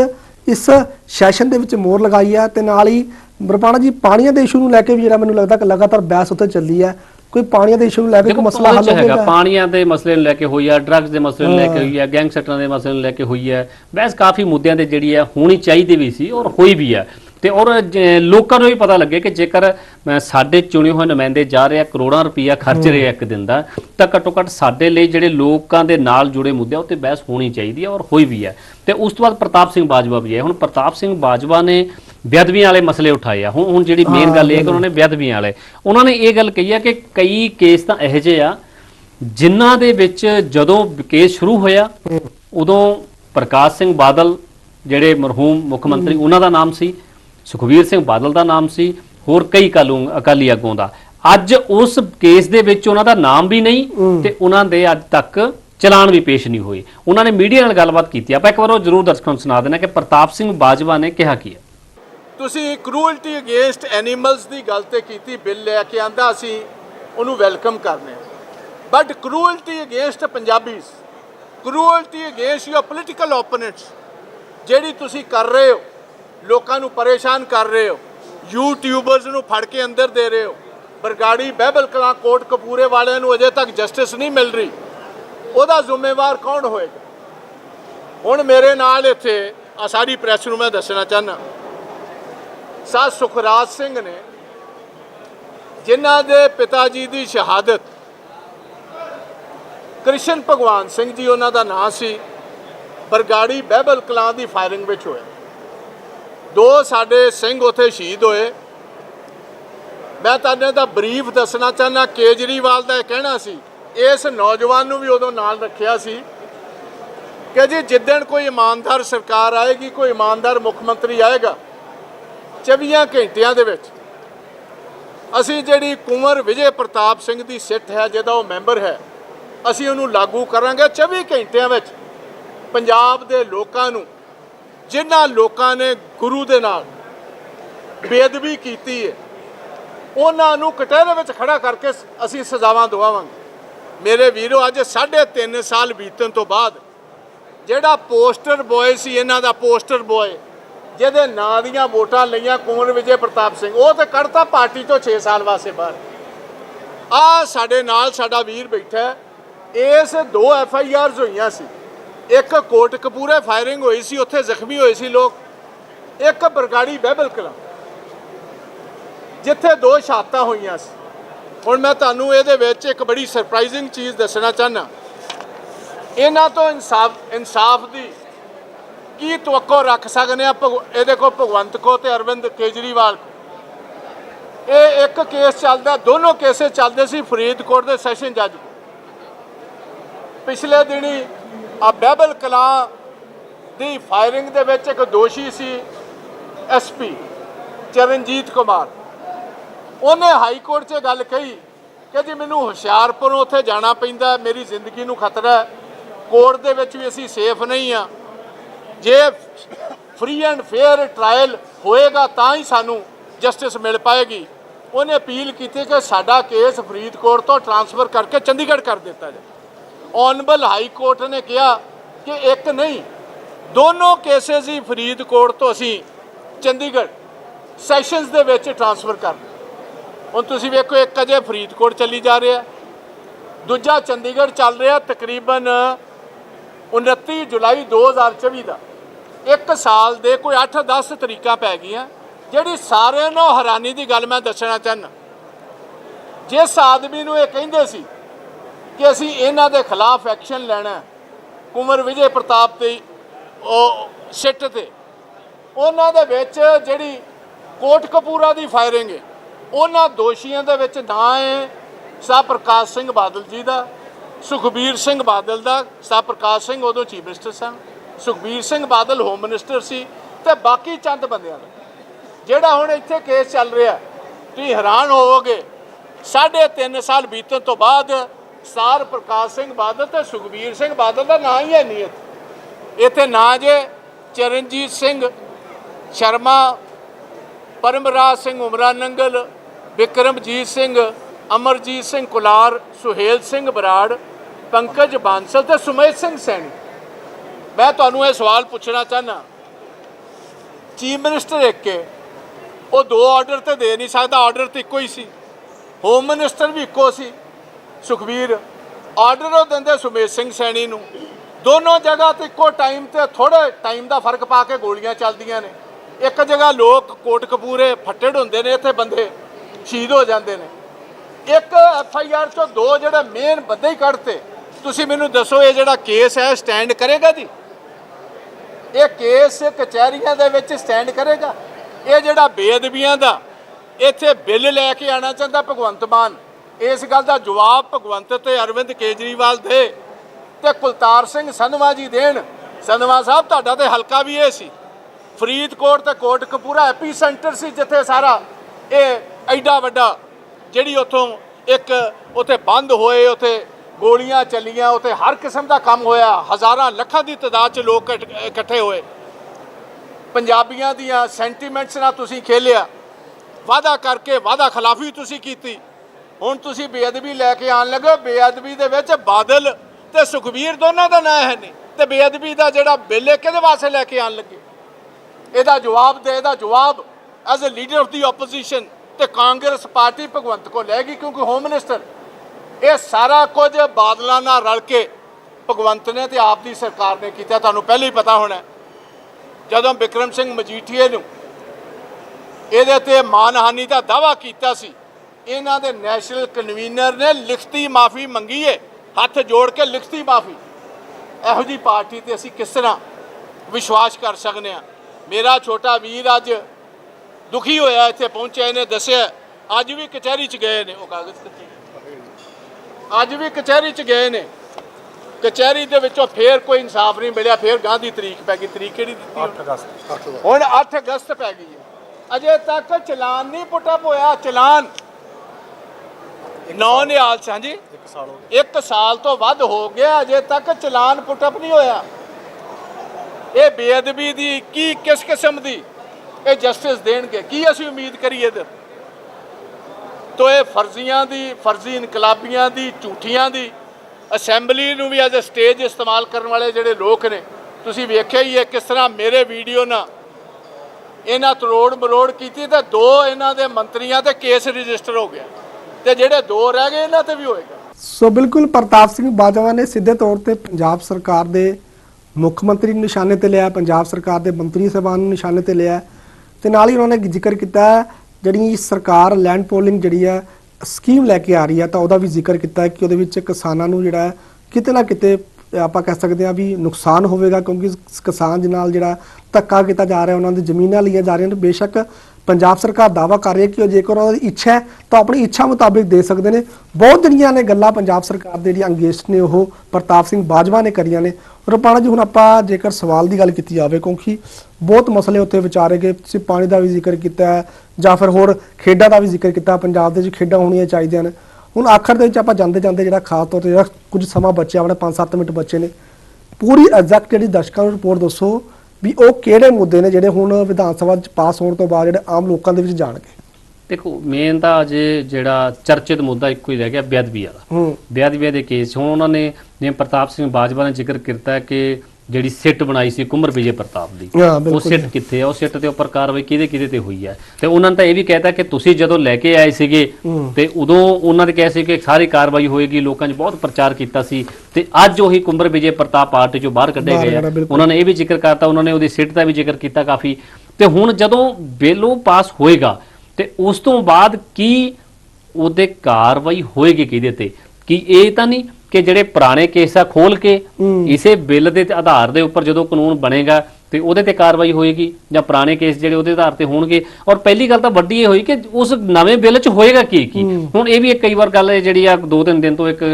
ਇਸ ਸੈਸ਼ਨ ਦੇ ਵਿੱਚ ਮੋਹਰ ਲਗਾਈ ਹੈ ਤੇ ਨਾਲ ਹੀ ਬਰਪਾਣਾ ਜੀ ਪਾਣੀਆਂ ਦੇ ਇਸ਼ੂ ਨੂੰ ਲੈ ਕੇ ਵੀ ਜਿਹੜਾ ਮੈਨੂੰ ਲੱਗਦਾ ਕਿ ਲਗਾਤਾਰ ਬਹਿਸ ਉੱਤੇ ਚੱਲੀ ਹੈ ਕੋਈ ਪਾਣੀਆਂ ਦੇ ਇਸ਼ੂ ਨੂੰ ਲੈ ਕੇ ਕੋਈ ਮਸਲਾ ਹੱਲ ਹੈਗਾ। ਹੋਵੇਗਾ ਪਾਣੀਆਂ ਦੇ ਮਸਲੇ ਨੂੰ ਲੈ ਕੇ ਹੋਈ ਹੈ ਡਰੱਗਸ ਦੇ ਮਸਲੇ ਨੂੰ ਲੈ ਕੇ ਹੋਈ ਹੈ ਗੈਂਗਸਟਰਾਂ ਦੇ ਮਸਲੇ ਨੂੰ ਲੈ ਕੇ ਹੋਈ ਹੈ ਬਹਿਸ ਕਾਫੀ ਮੁੱਦਿਆਂ ਤੇ ਜਿਹੜੀ ਹੈ ਹੋਣੀ ਚਾਹੀਦੀ ਵੀ ਸੀ ਔਰ ਹੋਈ ਵੀ ਹੈ ਤੇ ਔਰ ਲੋਕਾਂ ਨੂੰ ਵੀ ਪਤਾ ਲੱਗੇ ਕਿ ਜੇਕਰ ਸਾਡੇ ਚੁਣੇ ਹੋਏ ਨੁਮਾਇੰਦੇ ਜਾ ਰਹੇ ਆ ਕਰੋੜਾਂ ਰੁਪਈਆ ਖਰਚ ਰਹੇ ਆ ਇੱਕ ਦਿਨ ਦਾ ਤਾਂ ਘੱਟੋ ਘੱਟ ਸਾਡੇ ਲਈ ਜਿਹੜੇ ਲੋਕਾਂ ਦੇ ਨਾਲ ਜੁੜੇ ਮੁੱਦੇ ਆ ਉੱਤੇ ਬਹਿਸ ਹੋਣੀ ਚਾਹੀਦੀ ਹੈ ਔਰ ਹੋਈ ਵੀ ਹੈ ਤੇ ਉਸ ਤੋਂ ਬਾਅਦ ਪ੍ਰਤਾਪ ਸਿੰਘ ਬਾਜਵਾ ਵੀ ਹੈ ਹੁਣ ਪ੍ਰਤਾਪ ਸਿੰਘ ਬਾਜਵਾ ਨੇ ਬੇਅਦਬੀਆਂ ਵਾਲੇ ਮਸਲੇ ਉਠਾਏ ਆ। ਹੁਣ ਹੁਣ ਜਿਹੜੀ ਮੇਨ ਗੱਲ ਇਹ ਹੈ ਕਿ ਉਹਨਾਂ ਨੇ ਬੇਅਦਬੀਆਂ ਵਾਲੇ। ਉਹਨਾਂ ਨੇ ਇਹ ਗੱਲ ਕਹੀ ਆ ਕਿ ਕਈ ਕੇਸ ਤਾਂ ਇਹੋ ਜਿਹੇ ਆ ਜਿਨ੍ਹਾਂ ਦੇ ਵਿੱਚ ਜਦੋਂ ਕੇਸ ਸ਼ੁਰੂ ਹੋਇਆ ਉਦੋਂ ਪ੍ਰਕਾਸ਼ ਸਿੰਘ ਬਾਦਲ ਜਿਹੜੇ ਮਰਹੂਮ ਮੁੱਖ ਮੰਤਰੀ ਉਹਨਾਂ ਦਾ ਨਾਮ ਸੀ ਸੁਖਵੀਰ ਸਿੰਘ ਬਾਦਲ ਦਾ ਨਾਮ ਸੀ ਹੋਰ ਕਈ ਕਾਲੂ ਅਕਾਲੀ ਆਗੂਆਂ ਦਾ। ਅੱਜ ਉਸ ਕੇਸ ਦੇ ਵਿੱਚ ਉਹਨਾਂ ਦਾ ਨਾਮ ਵੀ ਨਹੀਂ ਤੇ ਉਹਨਾਂ ਦੇ ਅੱਜ ਤੱਕ ਚਲਾਨ ਵੀ ਪੇਸ਼ ਨਹੀਂ ਹੋਏ। ਉਹਨਾਂ ਨੇ ਮੀਡੀਆ ਨਾਲ ਗੱਲਬਾਤ ਕੀਤੀ। ਆਪਾਂ ਇੱਕ ਵਾਰ ਉਹ ਜ਼ਰੂਰ ਦਰਸ਼ਕਾਂ ਨੂੰ ਸੁਣਾ ਦੇਣਾ ਕਿ ਪ੍ਰਤਾਪ ਸਿੰਘ ਬਾਜਵਾ ਨੇ ਕਿਹਾ ਕੀ ਹੈ। ਤੁਸੀਂ ਕਰੂਅਲਟੀ ਅਗੇਂਸਟ ਐਨੀਮਲਸ ਦੀ ਗੱਲ ਤੇ ਕੀਤੀ, ਬਿੱਲ ਲੈ ਕੇ ਆਂਦਾ, ਅਸੀਂ ਉਹਨੂੰ ਵੈਲਕਮ ਕਰਨੇ but cruelty against Punjabis cruelty against your political opponents ਜਿਹੜੀ ਤੁਸੀਂ ਕਰ ਰਹੇ ਹੋ, ਲੋਕਾਂ ਨੂੰ ਪਰੇਸ਼ਾਨ ਕਰ ਰਹੇ ਹੋ ਯੂਟਿਊਬਰਸ ਨੂੰ ਫੜ ਕੇ ਅੰਦਰ ਦੇ ਰਹੇ ਹੋ, ਬਰਗਾੜੀ ਬਹਿਬਲ ਕਲਾਂ ਕੋਟ ਕਪੂਰੇ ਵਾਲਿਆਂ ਨੂੰ ਅਜੇ ਤੱਕ ਜਸਟਿਸ ਨਹੀਂ ਮਿਲ ਰਹੀ, ਉਹਦਾ ਜ਼ਿੰਮੇਵਾਰ ਕੌਣ ਹੋਏਗਾ? ਹੁਣ ਮੇਰੇ ਨਾਲ ਇੱਥੇ ਆ ਸਾਰੀ ਪ੍ਰੈਸ ਨੂੰ ਮੈਂ ਦੱਸਣਾ ਚਾਹਨਾ ਸਾਹ ਸੁਖਰਾਜ ਸਿੰਘ ਨੇ ਜਿਨ੍ਹਾਂ ਦੇ ਪਿਤਾ ਜੀ ਦੀ ਸ਼ਹਾਦਤ ਕ੍ਰਿਸ਼ਨ ਭਗਵਾਨ ਸਿੰਘ ਜੀ ਉਹਨਾਂ ਦਾ ਨਾਂ ਸੀ, ਬਰਗਾੜੀ ਬਹਿਬਲ ਕਲਾਂ ਦੀ ਫਾਇਰਿੰਗ ਵਿੱਚ ਹੋਇਆ। ਦੋ ਸਾਡੇ ਸਿੰਘ ਉੱਥੇ ਸ਼ਹੀਦ ਹੋਏ। ਮੈਂ ਤੁਹਾਨੂੰ ਤਾਂ ਬਰੀਫ ਦੱਸਣਾ ਚਾਹਨਾ ਕੇਜਰੀਵਾਲ ਦਾ ਇਹ ਕਹਿਣਾ ਸੀ, ਇਸ ਨੌਜਵਾਨ ਨੂੰ ਵੀ ਉਦੋਂ ਨਾਲ ਰੱਖਿਆ ਸੀ ਕਿ ਜੀ ਜਿੱਦਣ ਕੋਈ ਇਮਾਨਦਾਰ ਸਰਕਾਰ ਆਏਗੀ, ਕੋਈ ਇਮਾਨਦਾਰ ਮੁੱਖ ਮੰਤਰੀ ਆਏਗਾ 24 ਘੰਟਿਆਂ ਦੇ ਵਿੱਚ। ਅਸੀਂ ਜਿਹੜੀ ਕੁੰਵਰ ਵਿਜੇ ਪ੍ਰਤਾਪ ਸਿੰਘ ਦੀ ਸਿੱਟ ਹੈ, ਜਿਹਦਾ ਉਹ ਮੈਂਬਰ ਹੈ, ਅਸੀਂ ਉਹਨੂੰ ਲਾਗੂ ਕਰਾਂਗੇ 24 ਘੰਟਿਆਂ ਵਿੱਚ ਪੰਜਾਬ ਦੇ ਲੋਕਾਂ ਨੂੰ, ਜਿਨ੍ਹਾਂ ਲੋਕਾਂ ਨੇ ਗੁਰੂ ਦੇ ਨਾਲ ਬੇਅਦਬੀ ਕੀਤੀ ਹੈ ਉਹਨਾਂ ਨੂੰ ਕਟਹਿਰੇ ਵਿੱਚ ਖੜਾ ਕਰਕੇ ਅਸੀਂ ਸਜ਼ਾਵਾਂ ਦਵਾਵਾਂਗੇ। ਮੇਰੇ ਵੀਰੋ, ਅੱਜ 3.5 ਸਾਲ ਬੀਤਣ ਤੋਂ ਬਾਅਦ ਜਿਹੜਾ ਪੋਸਟਰ ਬੋਏ ਸੀ, ਇਹਨਾਂ ਦਾ ਪੋਸਟਰ ਬੋਏ ਜਿਹਦੇ ਨਾਂ ਦੀਆਂ ਵੋਟਾਂ ਲਈਆਂ ਕੁੰਵਰ ਵਿਜੇ ਪ੍ਰਤਾਪ ਸਿੰਘ? ਉਹ ਤੇ ਕੱਢਤਾ ਪਾਰਟੀ ਤੋਂ 6 ਸਾਲ ਵਾਸਤੇ ਬਾਹਰ ਆ ਸਾਡੇ ਨਾਲ ਸਾਡਾ ਵੀਰ ਬੈਠਾ ਇਸ ਦੋ ਐਫ ਆਈ ਆਰਜ਼ ਹੋਈਆਂ ਸੀ। ਇੱਕ ਕੋਟ ਕਪੂਰੇ ਫਾਇਰਿੰਗ ਹੋਈ ਸੀ, ਉੱਥੇ ਜ਼ਖਮੀ ਹੋਏ ਸੀ ਲੋਕ। ਇੱਕ ਬਰਗਾੜੀ ਬਹਿਬਲ ਕਲਾਂ। ਜਿੱਥੇ ਦੋ ਸ਼ਹਾਦਤਾਂ ਹੋਈਆਂ ਸੀ। ਹੁਣ ਮੈਂ ਤੁਹਾਨੂੰ ਇਹਦੇ ਵਿੱਚ ਇੱਕ ਬੜੀ ਸਰਪ੍ਰਾਈਜ਼ਿੰਗ ਚੀਜ਼ ਦੱਸਣਾ ਚਾਹਨਾ ਇਹਨਾਂ ਤੋਂ ਇਨਸਾਫ ਇਨਸਾਫ ਦੀ ਕੀ ਤਵੱਕੋ ਰੱਖ ਸਕਦੇ ਆ? ਭਗਵ- ਇਹਦੇ ਕੋ ਭਗਵੰਤ ਕੋ ਤੇ ਅਰਵਿੰਦ ਕੇਜਰੀਵਾਲ। ਕੋ ਇਹ ਇੱਕ ਕੇਸ ਚੱਲਦਾ, ਦੋਨੋਂ ਕੇਸੇ ਚੱਲਦੇ ਸੀ ਫਰੀਦਕੋਟ ਦੇ ਸੈਸ਼ਨ ਜੱਜ। ਪਿਛਲੇ ਦਿਨੀ ਆ ਬਹਿਬਲ ਕਲਾਂ ਦੀ ਫਾਇਰਿੰਗ ਦੇ ਵਿੱਚ ਇੱਕ ਦੋਸ਼ੀ ਸੀ ਐਸਪੀ ਚਰਨਜੀਤ ਕੁਮਾਰ। ਉਹਨੇ ਹਾਈ ਕੋਰਟ 'ਚ ਗੱਲ ਕਹੀ ਕਿ ਜੀ ਮੈਨੂੰ ਹੁਸ਼ਿਆਰਪੁਰੋਂ ਉੱਥੇ ਜਾਣਾ ਪੈਂਦਾ, ਮੇਰੀ ਜ਼ਿੰਦਗੀ ਨੂੰ ਖਤਰਾ ਹੈ। ਕੋਰਟ ਦੇ ਵਿੱਚ ਵੀ ਅਸੀਂ ਸੇਫ ਨਹੀਂ ਆ। ਜੇ ਫ੍ਰੀ ਐਂਡ ਫੇਅਰ ਟ੍ਰਾਇਲ ਹੋਏਗਾ ਤਾਂ ਹੀ ਸਾਨੂੰ ਜਸਟਿਸ ਮਿਲ ਪਾਏਗੀ। ਉਹਨੇ ਅਪੀਲ ਕੀਤੀ ਕਿ ਸਾਡਾ ਕੇਸ ਫਰੀਦਕੋਟ ਤੋਂ ਟਰਾਂਸਫਰ ਕਰਕੇ ਚੰਡੀਗੜ੍ਹ ਕਰ ਦਿੱਤਾ ਜਾਏ ਆਨਰੇਬਲ ਹਾਈ ਕੋਰਟ ਨੇ ਕਿਹਾ ਕਿ ਇੱਕ ਨਹੀਂ, ਦੋਨੋਂ ਕੇਸਸ ਹੀ ਫਰੀਦਕੋਟ ਤੋਂ ਅਸੀਂ ਚੰਡੀਗੜ੍ਹ ਸੈਸ਼ਨਸ ਦੇ ਵਿੱਚ ਟਰਾਂਸਫਰ ਕਰ ਹੁਣ ਤੁਸੀਂ ਵੇਖੋ, ਇੱਕ ਅਜੇ ਫਰੀਦਕੋਟ ਚੱਲੀ ਜਾ ਰਿਹਾ ਦੂਜਾ ਚੰਡੀਗੜ੍ਹ ਚੱਲ ਰਿਹਾ ਤਕਰੀਬਨ 29 ਜੁਲਾਈ 2024 ਦਾ। ਇੱਕ ਸਾਲ ਦੇ ਕੋਈ 8-10 ਤਰੀਕਾਂ ਪੈ ਗਈਆਂ ਜਿਹੜੀ ਸਾਰਿਆਂ ਨੂੰ ਹੈਰਾਨੀ ਦੀ ਗੱਲ ਮੈਂ ਦੱਸਣਾ ਚਾਹੁੰਦਾ। ਜਿਸ ਆਦਮੀ ਨੂੰ ਇਹ ਕਹਿੰਦੇ ਸੀ ਕਿ ਅਸੀਂ ਇਹਨਾਂ ਦੇ ਖਿਲਾਫ ਐਕਸ਼ਨ ਲੈਣਾ ਹੈ, ਕੁੰਵਰ ਵਿਜੇ ਪ੍ਰਤਾਪ ਤੇ ਉਹ ਸਿੱਟ ਤੇ ਉਹਨਾਂ ਦੇ ਵਿੱਚ ਜਿਹੜੀ ਕੋਟ ਕਪੂਰਾ ਦੀ ਫਾਇਰਿੰਗ ਹੈ ਉਹਨਾਂ ਦੋਸ਼ੀਆਂ ਦੇ ਵਿੱਚ ਨਾਂ ਹੈ ਸਾਹ ਪ੍ਰਕਾਸ਼ ਸਿੰਘ ਬਾਦਲ ਜੀ ਦਾ ਸੁਖਬੀਰ ਸਿੰਘ ਬਾਦਲ ਦਾ ਸਾਹ ਪ੍ਰਕਾਸ਼ ਸਿੰਘ ਉਦੋਂ ਚੀਫ ਮਿਨਿਸਟਰ ਸਨ। ਸੁਖਬੀਰ ਸਿੰਘ ਬਾਦਲ ਹੋਮ ਮਿਨਿਸਟਰ ਸੀ ਤੇ ਬਾਕੀ ਚੰਦ ਬੰਦਿਆਂ ਦਾ। ਜਿਹੜਾ ਹੁਣ ਇੱਥੇ ਕੇਸ ਚੱਲ ਰਿਹਾ, ਤੁਸੀਂ ਹੈਰਾਨ ਹੋਵੋਗੇ, ਸਾਢੇ ਤਿੰਨ ਸਾਲ ਬੀਤਣ ਤੋਂ ਬਾਅਦ ਸਾਰ ਪ੍ਰਕਾਸ਼ ਸਿੰਘ ਬਾਦਲ ਤੇ ਸੁਖਬੀਰ ਸਿੰਘ ਬਾਦਲ ਦਾ ਨਾਂ ਹੀ ਹੈ ਨਹੀਂ ਇੱਥੇ। ਇੱਥੇ ਨਾਂ ਜੇ ਚਰਨਜੀਤ ਸਿੰਘ, ਸ਼ਰਮਾ, ਪਰਮਰਾਜ ਸਿੰਘ ਉਮਰਾ ਨੰਗਲ, ਵਿਕਰਮਜੀਤ ਸਿੰਘ, ਅਮਰਜੀਤ ਸਿੰਘ ਕੁਲਾਰ, ਸੁਹੇਲ ਸਿੰਘ ਬਰਾੜ, ਪੰਕਜ ਬਾਂਸਲ ਤੇ ਸੁਮੇਸ਼ ਸਿੰਘ ਸੈਣੀ। ਮੈਂ ਤੁਹਾਨੂੰ ਇਹ ਸਵਾਲ ਪੁੱਛਣਾ ਚਾਹਨਾ ਚੀਫ ਮਿਨਿਸਟਰ ਇੱਕ ਹੈ ਉਹ ਦੋ ਆਰਡਰ ਤੇ ਦੇ ਨਹੀਂ ਸਕਦਾ, ਆਰਡਰ ਤੇ ਇੱਕੋ ਹੀ ਸੀ। ਹੋਮ ਮਿਨਿਸਟਰ ਵੀ ਇੱਕੋ ਸੀ। ਸੁਖਬੀਰ, ਆਰਡਰ ਉਹ ਦਿੰਦੇ ਸੁਮੇਸ਼ ਸਿੰਘ ਸੈਣੀ ਨੂੰ। ਦੋਨੋਂ ਜਗ੍ਹਾ ਤੇ ਇੱਕੋ ਟਾਈਮ ਤੇ ਥੋੜੇ ਟਾਈਮ ਦਾ ਫ਼ਰਕ ਪਾ ਕੇ ਗੋਲੀਆਂ ਚੱਲਦੀਆਂ ਨੇ। ਇੱਕ ਜਗ੍ਹਾ ਲੋਕ ਕੋਟ ਕੋਟਕਪੂਰੇ ਫੱਟੜ ਹੁੰਦੇ ਨੇ, ਇੱਥੇ ਬੰਦੇ ਸ਼ਹੀਦ ਹੋ ਜਾਂਦੇ ਨੇ। ਇੱਕ ਐਫ ਆਈ ਆਰ ਚੋਂ ਦੋ ਜਿਹੜੇ ਮੇਨ ਬੰਦੇ ਹੀ ਕੱਢਤੇ। ਤੁਸੀਂ ਮੈਨੂੰ ਦੱਸੋ ਇਹ ਜਿਹੜਾ ਕੇਸ ਹੈ ਸਟੈਂਡ ਕਰੇਗਾ ਜੀ? ਇਹ ਕੇਸ ਕਚਹਿਰੀਆਂ ਦੇ ਵਿੱਚ ਸਟੈਂਡ ਕਰੇਗਾ। ਇਹ ਜਿਹੜਾ ਬੇਅਦਬੀਆਂ ਦਾ ਇੱਥੇ ਬਿੱਲ ਲੈ ਕੇ ਆਣਾ ਚਾਹੁੰਦਾ ਭਗਵੰਤ ਮਾਨ, ਇਸ ਗੱਲ ਦਾ ਜਵਾਬ ਭਗਵੰਤ ਤੇ ਅਰਵਿੰਦ ਕੇਜਰੀਵਾਲ ਦੇ ਤੇ ਕੁਲਤਾਰ ਸਿੰਘ ਸੰਧਵਾ ਜੀ ਦੇਣ। ਸੰਧਵਾ ਸਾਹਿਬ, ਤੁਹਾਡਾ ਤੇ ਹਲਕਾ ਵੀ ਇਹ ਸੀ। ਫਰੀਦਕੋਟ ਤੇ ਕੋਟਕਪੂਰਾ ਐਪੀ ਸੈਂਟਰ ਸੀ ਜਿੱਥੇ ਸਾਰਾ ਇਹ ਐਡਾ ਵੱਡਾ ਜਿਹੜੀ ਉੱਥੋਂ ਇੱਕ ਉੱਥੇ ਬੰਦ ਹੋਏ, ਉੱਥੇ ਗੋਲੀਆਂ ਚੱਲੀਆਂ, ਉੱਥੇ ਹਰ ਕਿਸਮ ਦਾ ਕੰਮ ਹੋਇਆ। ਹਜ਼ਾਰਾਂ ਲੱਖਾਂ ਦੀ ਤਾਦਾਦ 'ਚ ਲੋਕ ਇਕੱਠ- ਇਕੱਠੇ ਹੋਏ। ਪੰਜਾਬੀਆਂ ਦੀਆਂ ਸੈਂਟੀਮੈਂਟਸ ਨਾਲ ਤੁਸੀਂ ਖੇਲਿਆ। ਵਾਅਦਾ ਕਰਕੇ ਵਾਅਦਾ ਖਿਲਾਫੀ ਤੁਸੀਂ ਕੀਤੀ। ਹੁਣ ਤੁਸੀਂ ਬੇਅਦਬੀ ਲੈ ਕੇ ਆਣ ਲੱਗੇ ਬੇਅਦਬੀ ਦੇ ਵਿੱਚ ਬਾਦਲ ਤੇ ਸੁਖਬੀਰ ਦੋਨਾਂ ਦਾ ਨਾਂ ਹੈ ਨਹੀਂ। ਤੇ ਬੇਅਦਬੀ ਦਾ ਜਿਹੜਾ ਬਿੱਲ ਹੈ, ਕਿਹਦੇ ਵਾਸਤੇ ਲੈ ਕੇ ਆਣ ਲੱਗੇ? ਇਹਦਾ ਜਵਾਬ ਦੇ, ਇਹਦਾ ਜਵਾਬ as a leader of the opposition ਤੇ ਕਾਂਗਰਸ ਪਾਰਟੀ ਭਗਵੰਤ ਕੋ ਲੈ ਗਈ ਕਿਉਂਕਿ ਹੋਮ ਮਿਨਿਸਟਰ ਇਹ ਸਾਰਾ ਕੁਝ ਬਾਦਲਾਂ ਨਾਲ ਰਲ ਕੇ ਭਗਵੰਤ ਨੇ ਤੇ ਆਪ ਦੀ ਸਰਕਾਰ ਨੇ ਕੀਤਾ, ਤੁਹਾਨੂੰ ਪਹਿਲਾਂ ਹੀ ਪਤਾ ਹੋਣਾ ਜਦੋਂ ਵਿਕਰਮ ਸਿੰਘ ਮਜੀਠੀਏ ਨੂੰ ਇਹਦੇ ਤੇ ਮਾਨਹਾਨੀ ਦਾ ਦਾਵਾ ਕੀਤਾ ਸੀ, ਇਹਨਾਂ ਦੇ ਨੈਸ਼ਨਲ ਕਨਵੀਨਰ ਨੇ ਲਿਖਤੀ ਮਾਫੀ ਮੰਗੀ ਹੈ ਹੱਥ ਜੋੜ ਕੇ ਲਿਖਤੀ ਮਾਫੀ। ਇਹੋ ਜੀ ਪਾਰਟੀ ਤੇ ਅਸੀਂ ਕਿਸ ਤਰ੍ਹਾਂ ਵਿਸ਼ਵਾਸ ਕਰ ਸਕਦੇ ਹਾਂ? ਮੇਰਾ ਛੋਟਾ ਵੀਰ ਅੱਜ ਦੁਖੀ ਹੋਇਆ ਇੱਥੇ ਪਹੁੰਚਿਆ, ਇਹਨੇ ਦੱਸਿਆ, ਅੱਜ ਵੀ ਕਚਹਿਰੀ 'ਚ ਗਏ ਨੇ। ਉਹ ਕਾਗਜ਼ ਕਿੱਥੇ ਅੱਜ ਵੀ ਕਚਹਿਰੀ 'ਚ ਗਏ ਨੇ। ਕਚਹਿਰੀ ਦੇ ਵਿੱਚੋਂ ਫੇਰ ਕੋਈ ਇਨਸਾਫ ਨਹੀਂ ਮਿਲਿਆ ਫੇਰ ਗਾਂ ਦੀ ਤਰੀਕ ਪੈ ਗਈ। ਤਰੀਕ ਕਿਹੜੀ ਦਿੱਤੀ 8 ਅਗਸਤ। ਹੁਣ 8 ਅਗਸਤ ਪੈ ਗਈ ਹੈ। ਅਜੇ ਤੱਕ ਚਲਾਨ ਨਹੀਂ ਪੁੱਟਅਪ ਹੋਇਆ। ਚਲਾਨ ਨੌ ਨਿਹਾਲ ਸਾਂ ਜੀ। 1 ਸਾਲ ਹੋ ਗਿਆ। 1 ਸਾਲ ਤੋਂ ਵੱਧ ਹੋ ਗਿਆ। ਅਜੇ ਤੱਕ ਚਲਾਨ ਪੁੱਟਅਪ ਨਹੀਂ ਹੋਇਆ। ਇਹ ਬੇਅਦਬੀ ਦੀ ਕੀ ਕਿਸ ਕਿਸਮ ਦੀ ਇਹ ਜਸਟਿਸ ਦੇਣਗੇ। ਕੀ ਅਸੀਂ ਉਮੀਦ ਕਰੀਏ ਇਹਦੇ ਤੋ ਇਹ ਫਰਜ਼ੀਆਂ ਦੀ, ਫਰਜ਼ੀ ਇਨਕਲਾਬੀਆਂ ਦੀ, ਝੂਠੀਆਂ ਦੀ ਅਸੈਂਬਲੀ ਨੂੰ ਵੀ ਐਜ਼ ਅ ਸਟੇਜ ਇਸਤੇਮਾਲ ਕਰਨ ਵਾਲੇ ਜਿਹੜੇ ਲੋਕ ਨੇ, ਤੁਸੀਂ ਵੇਖਿਆ ਹੀ ਹੈ ਕਿਸ ਤਰ੍ਹਾਂ ਮੇਰੇ ਵੀਡੀਓ ਨਾਲ ਇਹਨਾਂ ਤਰੋੜ ਮਰੋੜ ਕੀਤੀ ਤੇ ਦੋ ਇਹਨਾਂ ਦੇ ਮੰਤਰੀਆਂ ਤੇ ਕੇਸ ਰਜਿਸਟਰ ਹੋ ਗਿਆ। ਤੇ ਜਿਹੜੇ ਦੋ ਰਹਿ ਗਏ ਇਹਨਾਂ ਤੇ ਵੀ ਹੋਏਗਾ। ਸੋ ਬਿਲਕੁਲ ਪ੍ਰਤਾਪ ਸਿੰਘ ਬਾਜਵਾ ਨੇ ਸਿੱਧੇ ਤੌਰ ਤੇ ਪੰਜਾਬ ਸਰਕਾਰ ਦੇ ਮੁੱਖ ਮੰਤਰੀ ਨੂੰ ਨਿਸ਼ਾਨੇ ਤੇ ਲਿਆ, ਪੰਜਾਬ ਸਰਕਾਰ ਦੇ ਮੰਤਰੀ ਸਭਾ ਨੂੰ ਨਿਸ਼ਾਨੇ ਤੇ ਲਿਆ ਤੇ ਨਾਲ ਹੀ ਉਹਨਾਂ ਨੇ ਜ਼ਿਕਰ ਕੀਤਾ ਜਿਹੜੀ ਸਰਕਾਰ ਲੈਂਡ ਪੋਲਿੰਗ ਜਿਹੜੀ ਹੈ ਸਕੀਮ ਲੈ ਕੇ ਆ ਰਹੀ ਹੈ, ਤਾਂ ਉਹਦਾ ਵੀ ਜ਼ਿਕਰ ਕੀਤਾ ਹੈ ਕਿ ਉਹਦੇ ਵਿੱਚ ਕਿਸਾਨਾਂ ਨੂੰ ਜਿਹੜਾ ਕਿਤੇ ਨਾ ਕਿਤੇ ਆਪਾਂ ਕਹਿ ਸਕਦੇ ਹਾਂ ਵੀ ਨੁਕਸਾਨ ਹੋਵੇਗਾ, ਕਿਉਂਕਿ ਕਿਸਾਨ ਦੇ ਨਾਲ ਜਿਹੜਾ ਧੱਕਾ ਕੀਤਾ ਜਾ ਰਿਹਾ, ਉਹਨਾਂ ਦੀ ਜ਼ਮੀਨਾਂ ਲਈਆਂ ਜਾ ਰਹੀਆਂ ਨੇ। ਬੇਸ਼ੱਕ ਪੰਜਾਬ ਸਰਕਾਰ ਦਾਵਾ ਕਰ ਰਹੀ ਹੈ ਕਿ ਉਹ ਜੇਕਰ ਉਹਨਾਂ ਦੀ ਇੱਛਾ ਹੈ ਤਾਂ ਆਪਣੀ ਇੱਛਾ ਮੁਤਾਬਿਕ ਦੇ ਸਕਦੇ ਨੇ। ਬਹੁਤ ਜਿਹੜੀਆਂ ਨੇ ਗੱਲਾਂ ਪੰਜਾਬ ਸਰਕਾਰ ਦੇ ਜਿਹੜੀਆਂ ਅੰਗੇਸਟ ਨੇ, ਉਹ ਪ੍ਰਤਾਪ ਸਿੰਘ ਬਾਜਵਾ ਨੇ ਕਰੀਆਂ ਨੇ। ਰੁਪਾਣਾ ਜੀ, ਹੁਣ ਆਪਾਂ ਜੇਕਰ ਸਵਾਲ ਦੀ ਗੱਲ ਕੀਤੀ ਜਾਵੇ, ਕਿਉਂਕਿ ਬਹੁਤ ਮਸਲੇ ਉੱਤੇ ਵਿਚਾਰੇ ਗਏ, ਤੁਸੀਂ ਪਾਣੀ ਦਾ ਵੀ ਜ਼ਿਕਰ ਕੀਤਾ ਹੈ, ਜਾਂ ਫਿਰ ਹੋਰ ਖੇਡਾਂ ਦਾ ਵੀ ਜ਼ਿਕਰ ਕੀਤਾ, ਪੰਜਾਬ ਦੇ ਵਿੱਚ ਖੇਡਾਂ ਹੋਣੀਆਂ ਚਾਹੀਦੀਆਂ ਨੇ। ਹੁਣ ਆਖਰ ਦੇ ਵਿੱਚ ਆਪਾਂ ਜਾਂਦੇ ਜਾਂਦੇ ਜਿਹੜਾ ਖਾਸ ਤੌਰ ਤੇ ਜਿਹੜਾ ਕੁਝ ਸਮਾਂ ਬਚਿਆ, ਆਪਣੇ 5-7 ਮਿੰਟ ਬਚੇ ਨੇ। ਪੂਰੀ ਐਗਜ਼ੈਕਟ ਜਿਹੜੀ ਦਰਸ਼ਕਾਂ ਨੂੰ ਰਿਪੋਰਟ ਦੱਸੋ ਵੀ ਉਹ ਕਿਹੜੇ ਮੁੱਦੇ ਨੇ ਜਿਹੜੇ ਹੁਣ ਵਿਧਾਨ ਸਭਾ ਚ ਪਾਸ ਹੋਣ ਤੋਂ ਬਾਅਦ ਜਿਹੜੇ ਆਮ ਲੋਕਾਂ ਦੇ ਵਿੱਚ ਜਾਣਗੇ? ਦੇਖੋ ਮੇਨ ਤਾਂ ਅਜੇ ਜਿਹੜਾ ਚਰਚਿਤ ਮੁੱਦਾ ਇੱਕੋ ਹੀ ਰਹਿ ਗਿਆ ਬੇਅਦਬੀ ਵਾਲਾ। ਬੇਅਦਬੀ ਦੇ ਕੇਸ ਹੁਣ ਉਹਨਾਂ ਨੇ ਜਿਵੇਂ ਪ੍ਰਤਾਪ ਸਿੰਘ ਬਾਜਵਾ ਨੇ ਜ਼ਿਕਰ ਕੀਤਾ ਕਿ ਜਿਹੜੀ ਸਿੱਟ ਬਣਾਈ ਸੀ ਕੁਮਰ ਵਿਜੇ ਪ੍ਰਤਾਪ ਦੀ ਹਾਂ, ਉਹ ਸਿੱਟ ਕਿੱਥੇ ਆ? ਉਹ ਸਿੱਟ ਦੇ ਉੱਪਰ ਕਾਰਵਾਈ ਕਿਹਦੇ ਕਿਹਦੇ ਤੇ ਹੋਈ ਹੈ ਤੇ ਉਹਨਾਂ ਨੇ ਤਾਂ ਇਹ ਵੀ ਕਹਿਤਾ ਕਿ ਤੁਸੀਂ ਜਦੋਂ ਲੈ ਕੇ ਆਏ ਸੀਗੇ ਤੇ ਉਦੋਂ ਉਹਨਾਂ ਨੇ ਕਿਹਾ ਸੀ ਕਿ ਸਾਰੀ ਕਾਰਵਾਈ ਹੋਏਗੀ ਲੋਕਾਂ 'ਚ ਬਹੁਤ ਪ੍ਰਚਾਰ ਕੀਤਾ ਸੀ ਤੇ ਅੱਜ ਉਹੀ ਕੁੰਬਰ ਵਿਜੇ ਪ੍ਰਤਾਪ ਪਾਰਟੀ 'ਚੋਂ ਬਾਹਰ ਕੱਢੇ ਬਾਹਰ ਗਏ ਆ। ਬਿਲਕੁਲ। ਉਹਨਾਂ ਨੇ ਇਹ ਵੀ ਜ਼ਿਕਰ ਕਰਤਾ ਉਹਨਾਂ ਨੇ ਉਹਦੀ ਸਿੱਟ ਦਾ ਵੀ ਜ਼ਿਕਰ ਕੀਤਾ ਕਾਫੀ। ਤੇ ਹੁਣ ਜਦੋਂ ਬਿੱਲ ਪਾਸ ਹੋਏਗਾ ਤੇ ਉਸ ਤੋਂ ਬਾਅਦ ਕੀ ਉਹਦੇ ਕਾਰਵਾਈ ਹੋਏਗੀ ਕਿਹਦੇ ਤੇ? ਕੀ ਇਹ ਤਾਂ ਨਹੀਂ ਕਿ ਜਿਹੜੇ ਪੁਰਾਣੇ ਕੇਸ ਆ ਖੋਲ ਕੇ ਇਸੇ ਬਿੱਲ ਦੇ ਆਧਾਰ ਦੇ ਉੱਪਰ ਜਦੋਂ ਕਾਨੂੰਨ ਬਣੇਗਾ ਤੇ ਉਹਦੇ ਤੇ ਕਾਰਵਾਈ ਹੋਏਗੀ ਜਾਂ ਪੁਰਾਣੇ ਕੇਸ ਜਿਹੜੇ ਉਹਦੇ ਆਧਾਰ ਤੇ ਹੋਣਗੇ। ਔਰ ਪਹਿਲੀ ਗੱਲ ਤਾਂ ਵੱਡੀ ਇਹ ਹੋਈ ਕਿ ਉਸ ਨਵੇਂ ਬਿੱਲ 'ਚ ਹੋਏਗਾ ਕੀ ਕੀ? ਹੁਣ ਇਹ ਵੀ ਇੱਕ ਕਈ ਵਾਰ ਗੱਲ ਹੈ ਜਿਹੜੀ ਆ ਦੋ ਤਿੰਨ ਦਿਨ ਤੋਂ ਇੱਕ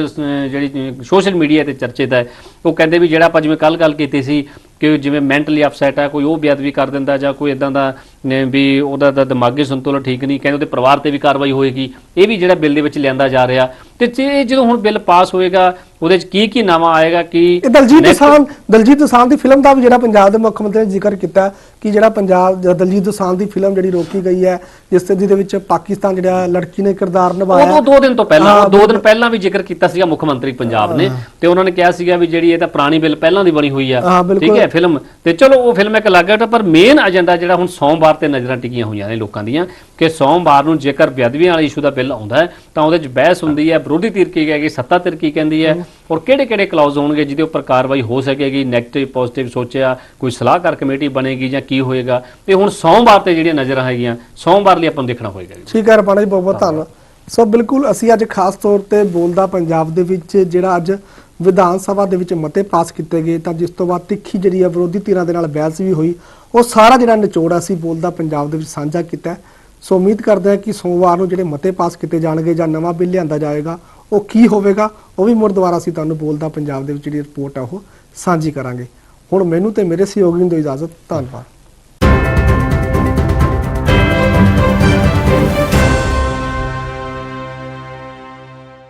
ਜਿਹੜੀ ਸੋਸ਼ਲ ਮੀਡੀਆ ਤੇ ਚਰਚਿਤ ਹੈ। ਉਹ ਕਹਿੰਦੇ ਵੀ ਜਿਹੜਾ ਆਪਾਂ ਜਿਵੇਂ ਕੱਲ ਗੱਲ ਕੀਤੀ ਸੀ ਕਿ ਜਿਵੇਂ ਮੈਂਟਲੀ ਅਪਸੈਟ ਹੈ ਕੋਈ ਉਹ ਬੇਅਦਬੀ ਕਰ ਦਿੰਦਾ ਜਾਂ ਕੋਈ ਇਦਾਂ ਦਾ ਅਹ, ਵੀ ਉਹਦਾ ਦਾ ਦਿਮਾਗੀ ਸੰਤੁਲਨ ਠੀਕ ਨਹੀਂ ਕਹਿੰਦੇ ਉਹਦੇ ਪਰਿਵਾਰ ਤੇ ਵੀ ਕਾਰਵਾਈ ਹੋਏਗੀ। ਇਹ ਵੀ ਜਿਹੜਾ ਬਿੱਲ ਦੇ ਵਿੱਚ ਲਿਆਂਦਾ ਜਾ ਰਿਹਾ। ਤੇ ਜੇ ਇਹ ਜਦੋਂ ਹੁਣ ਬਿੱਲ ਪਾਸ ਹੋਏਗਾ ਉਹਦੇ 'ਚ ਕੀ ਕੀ ਨਵਾਂ ਆਏਗਾ ਕੀ ਦਲਜੀਤ ਦੋਸਾਂਝ ਦਲਜੀਤ ਦੋਸਾਂਝ ਦੀ ਫਿਲਮ ਦਾ ਵੀ ਜਿਹੜਾ ਪੰਜਾਬ ਦੇ ਮੁੱਖ ਮੰਤਰੀ ਨੇ ਜ਼ਿਕਰ ਕੀਤਾ ਕਿ ਜਿਹੜਾ ਪੰਜਾਬ ਦਲਜੀਤ ਦੋਸਾਂਝ ਦੀ ਫਿਲਮ ਜਿਹੜੀ ਰੋਕੀ ਗਈ ਹੈ ਜਿਸ ਤੇ ਜਿਹਦੇ ਵਿੱਚ ਪਾਕਿਸਤਾਨ ਜਿਹੜਾ ਲੜਕੀ ਨੇ ਕਿਰਦਾਰ ਨਿਭਾਇਆ। ਉਦੋਂ ਦੋ ਦਿਨ ਤੋਂ ਪਹਿਲਾਂ ਉਹ ਦੋ ਦਿਨ ਪਹਿਲਾਂ ਵੀ ਜ਼ਿਕਰ ਕੀਤਾ ਸੀਗਾ ਮੁੱਖ ਮੰਤਰੀ ਪੰਜਾਬ ਨੇ। ਤੇ ਉਹਨਾਂ ਨੇ ਕਿਹਾ ਸੀਗਾ ਵੀ ਜਿਹੜੀ ਇਹ ਤਾਂ ਪੁਰਾਣੀ ਬਿੱਲ ਪਹਿਲਾਂ ਦੀ ਬਣੀ ਹੋਈ ਆ। ਹਾਂ। ਠੀਕ ਹੈ ਫਿਲਮ। ਤੇ ਚਲੋ ਉਹ ਫਿਲਮ ਇੱਕ ਅਲੱਗ ਹੈ ਪਰ ਮੇਨ ਏਜੰਡਾ ਜਿਹੜਾ ਹੁਣ ਸੋਮਵਾਰ ਤੇ ਨਜ਼ਰਾਂ ਟਿਕੀਆਂ ਹੋਈਆਂ ਨੇ ਲੋਕਾਂ ਦੀਆਂ ਕਿ ਸੋਮਵਾਰ ਨੂੰ ਜੇਕਰ ਬੇਅਦਬੀਆਂ ਵਾਲੇ ਇਸ਼ੂ ਦਾ ਬਿੱਲ ਆਉਂਦਾ ਹੈ, ਤਾਂ ਉਹਦੇ 'ਚ ਬਹਿਸ ਹੁੰਦੀ ਹੈ, ਵਿਰੋਧੀ ਧਿਰ ਕੀ ਕਹੇਗੀ ਸੱਤਾ ਧਿਰ ਕੀ ਕਹਿੰਦੀ ਹੈ ਔਰ ਕਿਹੜੇ ਕਿਹੜੇ ਕਲਾਉਜ਼ ਹੋਣਗੇ ਜਿਹਦੇ ਉੱਪਰ ਕਾਰਵਾਈ ਹੋ ਸਕੇਗੀ ਨੈਗੇਟਿਵ ਪੋਜ਼ਿਟਿਵ ਸੋਚਿਆ, ਕੋਈ ਸਲਾਹਕਾਰ ਕਮੇਟੀ ਬਣੇਗੀ ਜਾਂ ਕੀ ਹੋਏਗਾ। ਤੇ ਹੁਣ ਸੋਮਵਾਰ ਤੇ ਜਿਹੜੀਆਂ ਨਜ਼ਰਾਂ ਹੈਗੀਆਂ, ਸੋਮਵਾਰ ਲਈ ਆਪਾਂ ਨੂੰ ਦੇਖਣਾ ਹੋਏਗਾ ਠੀਕ ਹੈ ਰਪਾਣਾ ਜੀ ਬਹੁਤ ਬਹੁਤ ਧੰਨਵਾਦ। ਸੋ ਬਿਲਕੁਲ ਅਸੀਂ ਅੱਜ ਖਾਸ ਤੌਰ ਤੇ ਬੋਲਦਾ ਪੰਜਾਬ ਦੇ ਵਿੱਚ ਜਿਹੜਾ ਅੱਜ ਵਿਧਾਨ ਸਭਾ ਦੇ ਵਿੱਚ ਮਤੇ ਪਾਸ ਕੀਤੇ ਗਏ, ਤਾਂ ਜਿਸ ਤੋਂ ਬਾਅਦ ਤਿੱਖੀ ਜਿਹੜੀ ਆ ਵਿਰੋਧੀ ਧਿਰਾਂ ਦੇ ਨਾਲ ਬਹਿਸ ਵੀ ਹੋਈ, ਉਹ ਸਾਰਾ ਜਿਹੜਾ ਨਿਚੋੜ ਅਸੀਂ ਬੋਲਦਾ ਪੰਜਾਬ ਦੇ ਵਿੱਚ ਸਾਂਝਾ ਕੀਤਾ। ਸੋ ਉਮੀਦ ਕਰਦੇ ਹਾਂ ਕਿ ਸੋਮਵਾਰ ਨੂੰ ਜਿਹੜੇ ਮਤੇ ਪਾਸ ਕੀਤੇ ਜਾਣਗੇ ਜਾਂ ਨਵਾਂ ਬਿੱਲ ਲਿਆਂਦਾ ਜਾਏਗਾ, ਉਹ ਕੀ ਹੋਵੇਗਾ, ਉਹ ਵੀ ਮੁੜ ਦੁਬਾਰਾ ਅਸੀਂ ਤੁਹਾਨੂੰ ਬੋਲਦਾ ਪੰਜਾਬ ਦੇ ਵਿੱਚ ਜਿਹੜੀ ਰਿਪੋਰਟ ਆ, ਉਹ ਸਾਂਝੀ ਕਰਾਂਗੇ। ਹੁਣ ਮੈਨੂੰ ਤੇ ਮੇਰੇ ਸਹਿਯੋਗੀ ਨੂੰ ਦਿਓ ਇਜਾਜ਼ਤ। ਧੰਨਵਾਦ।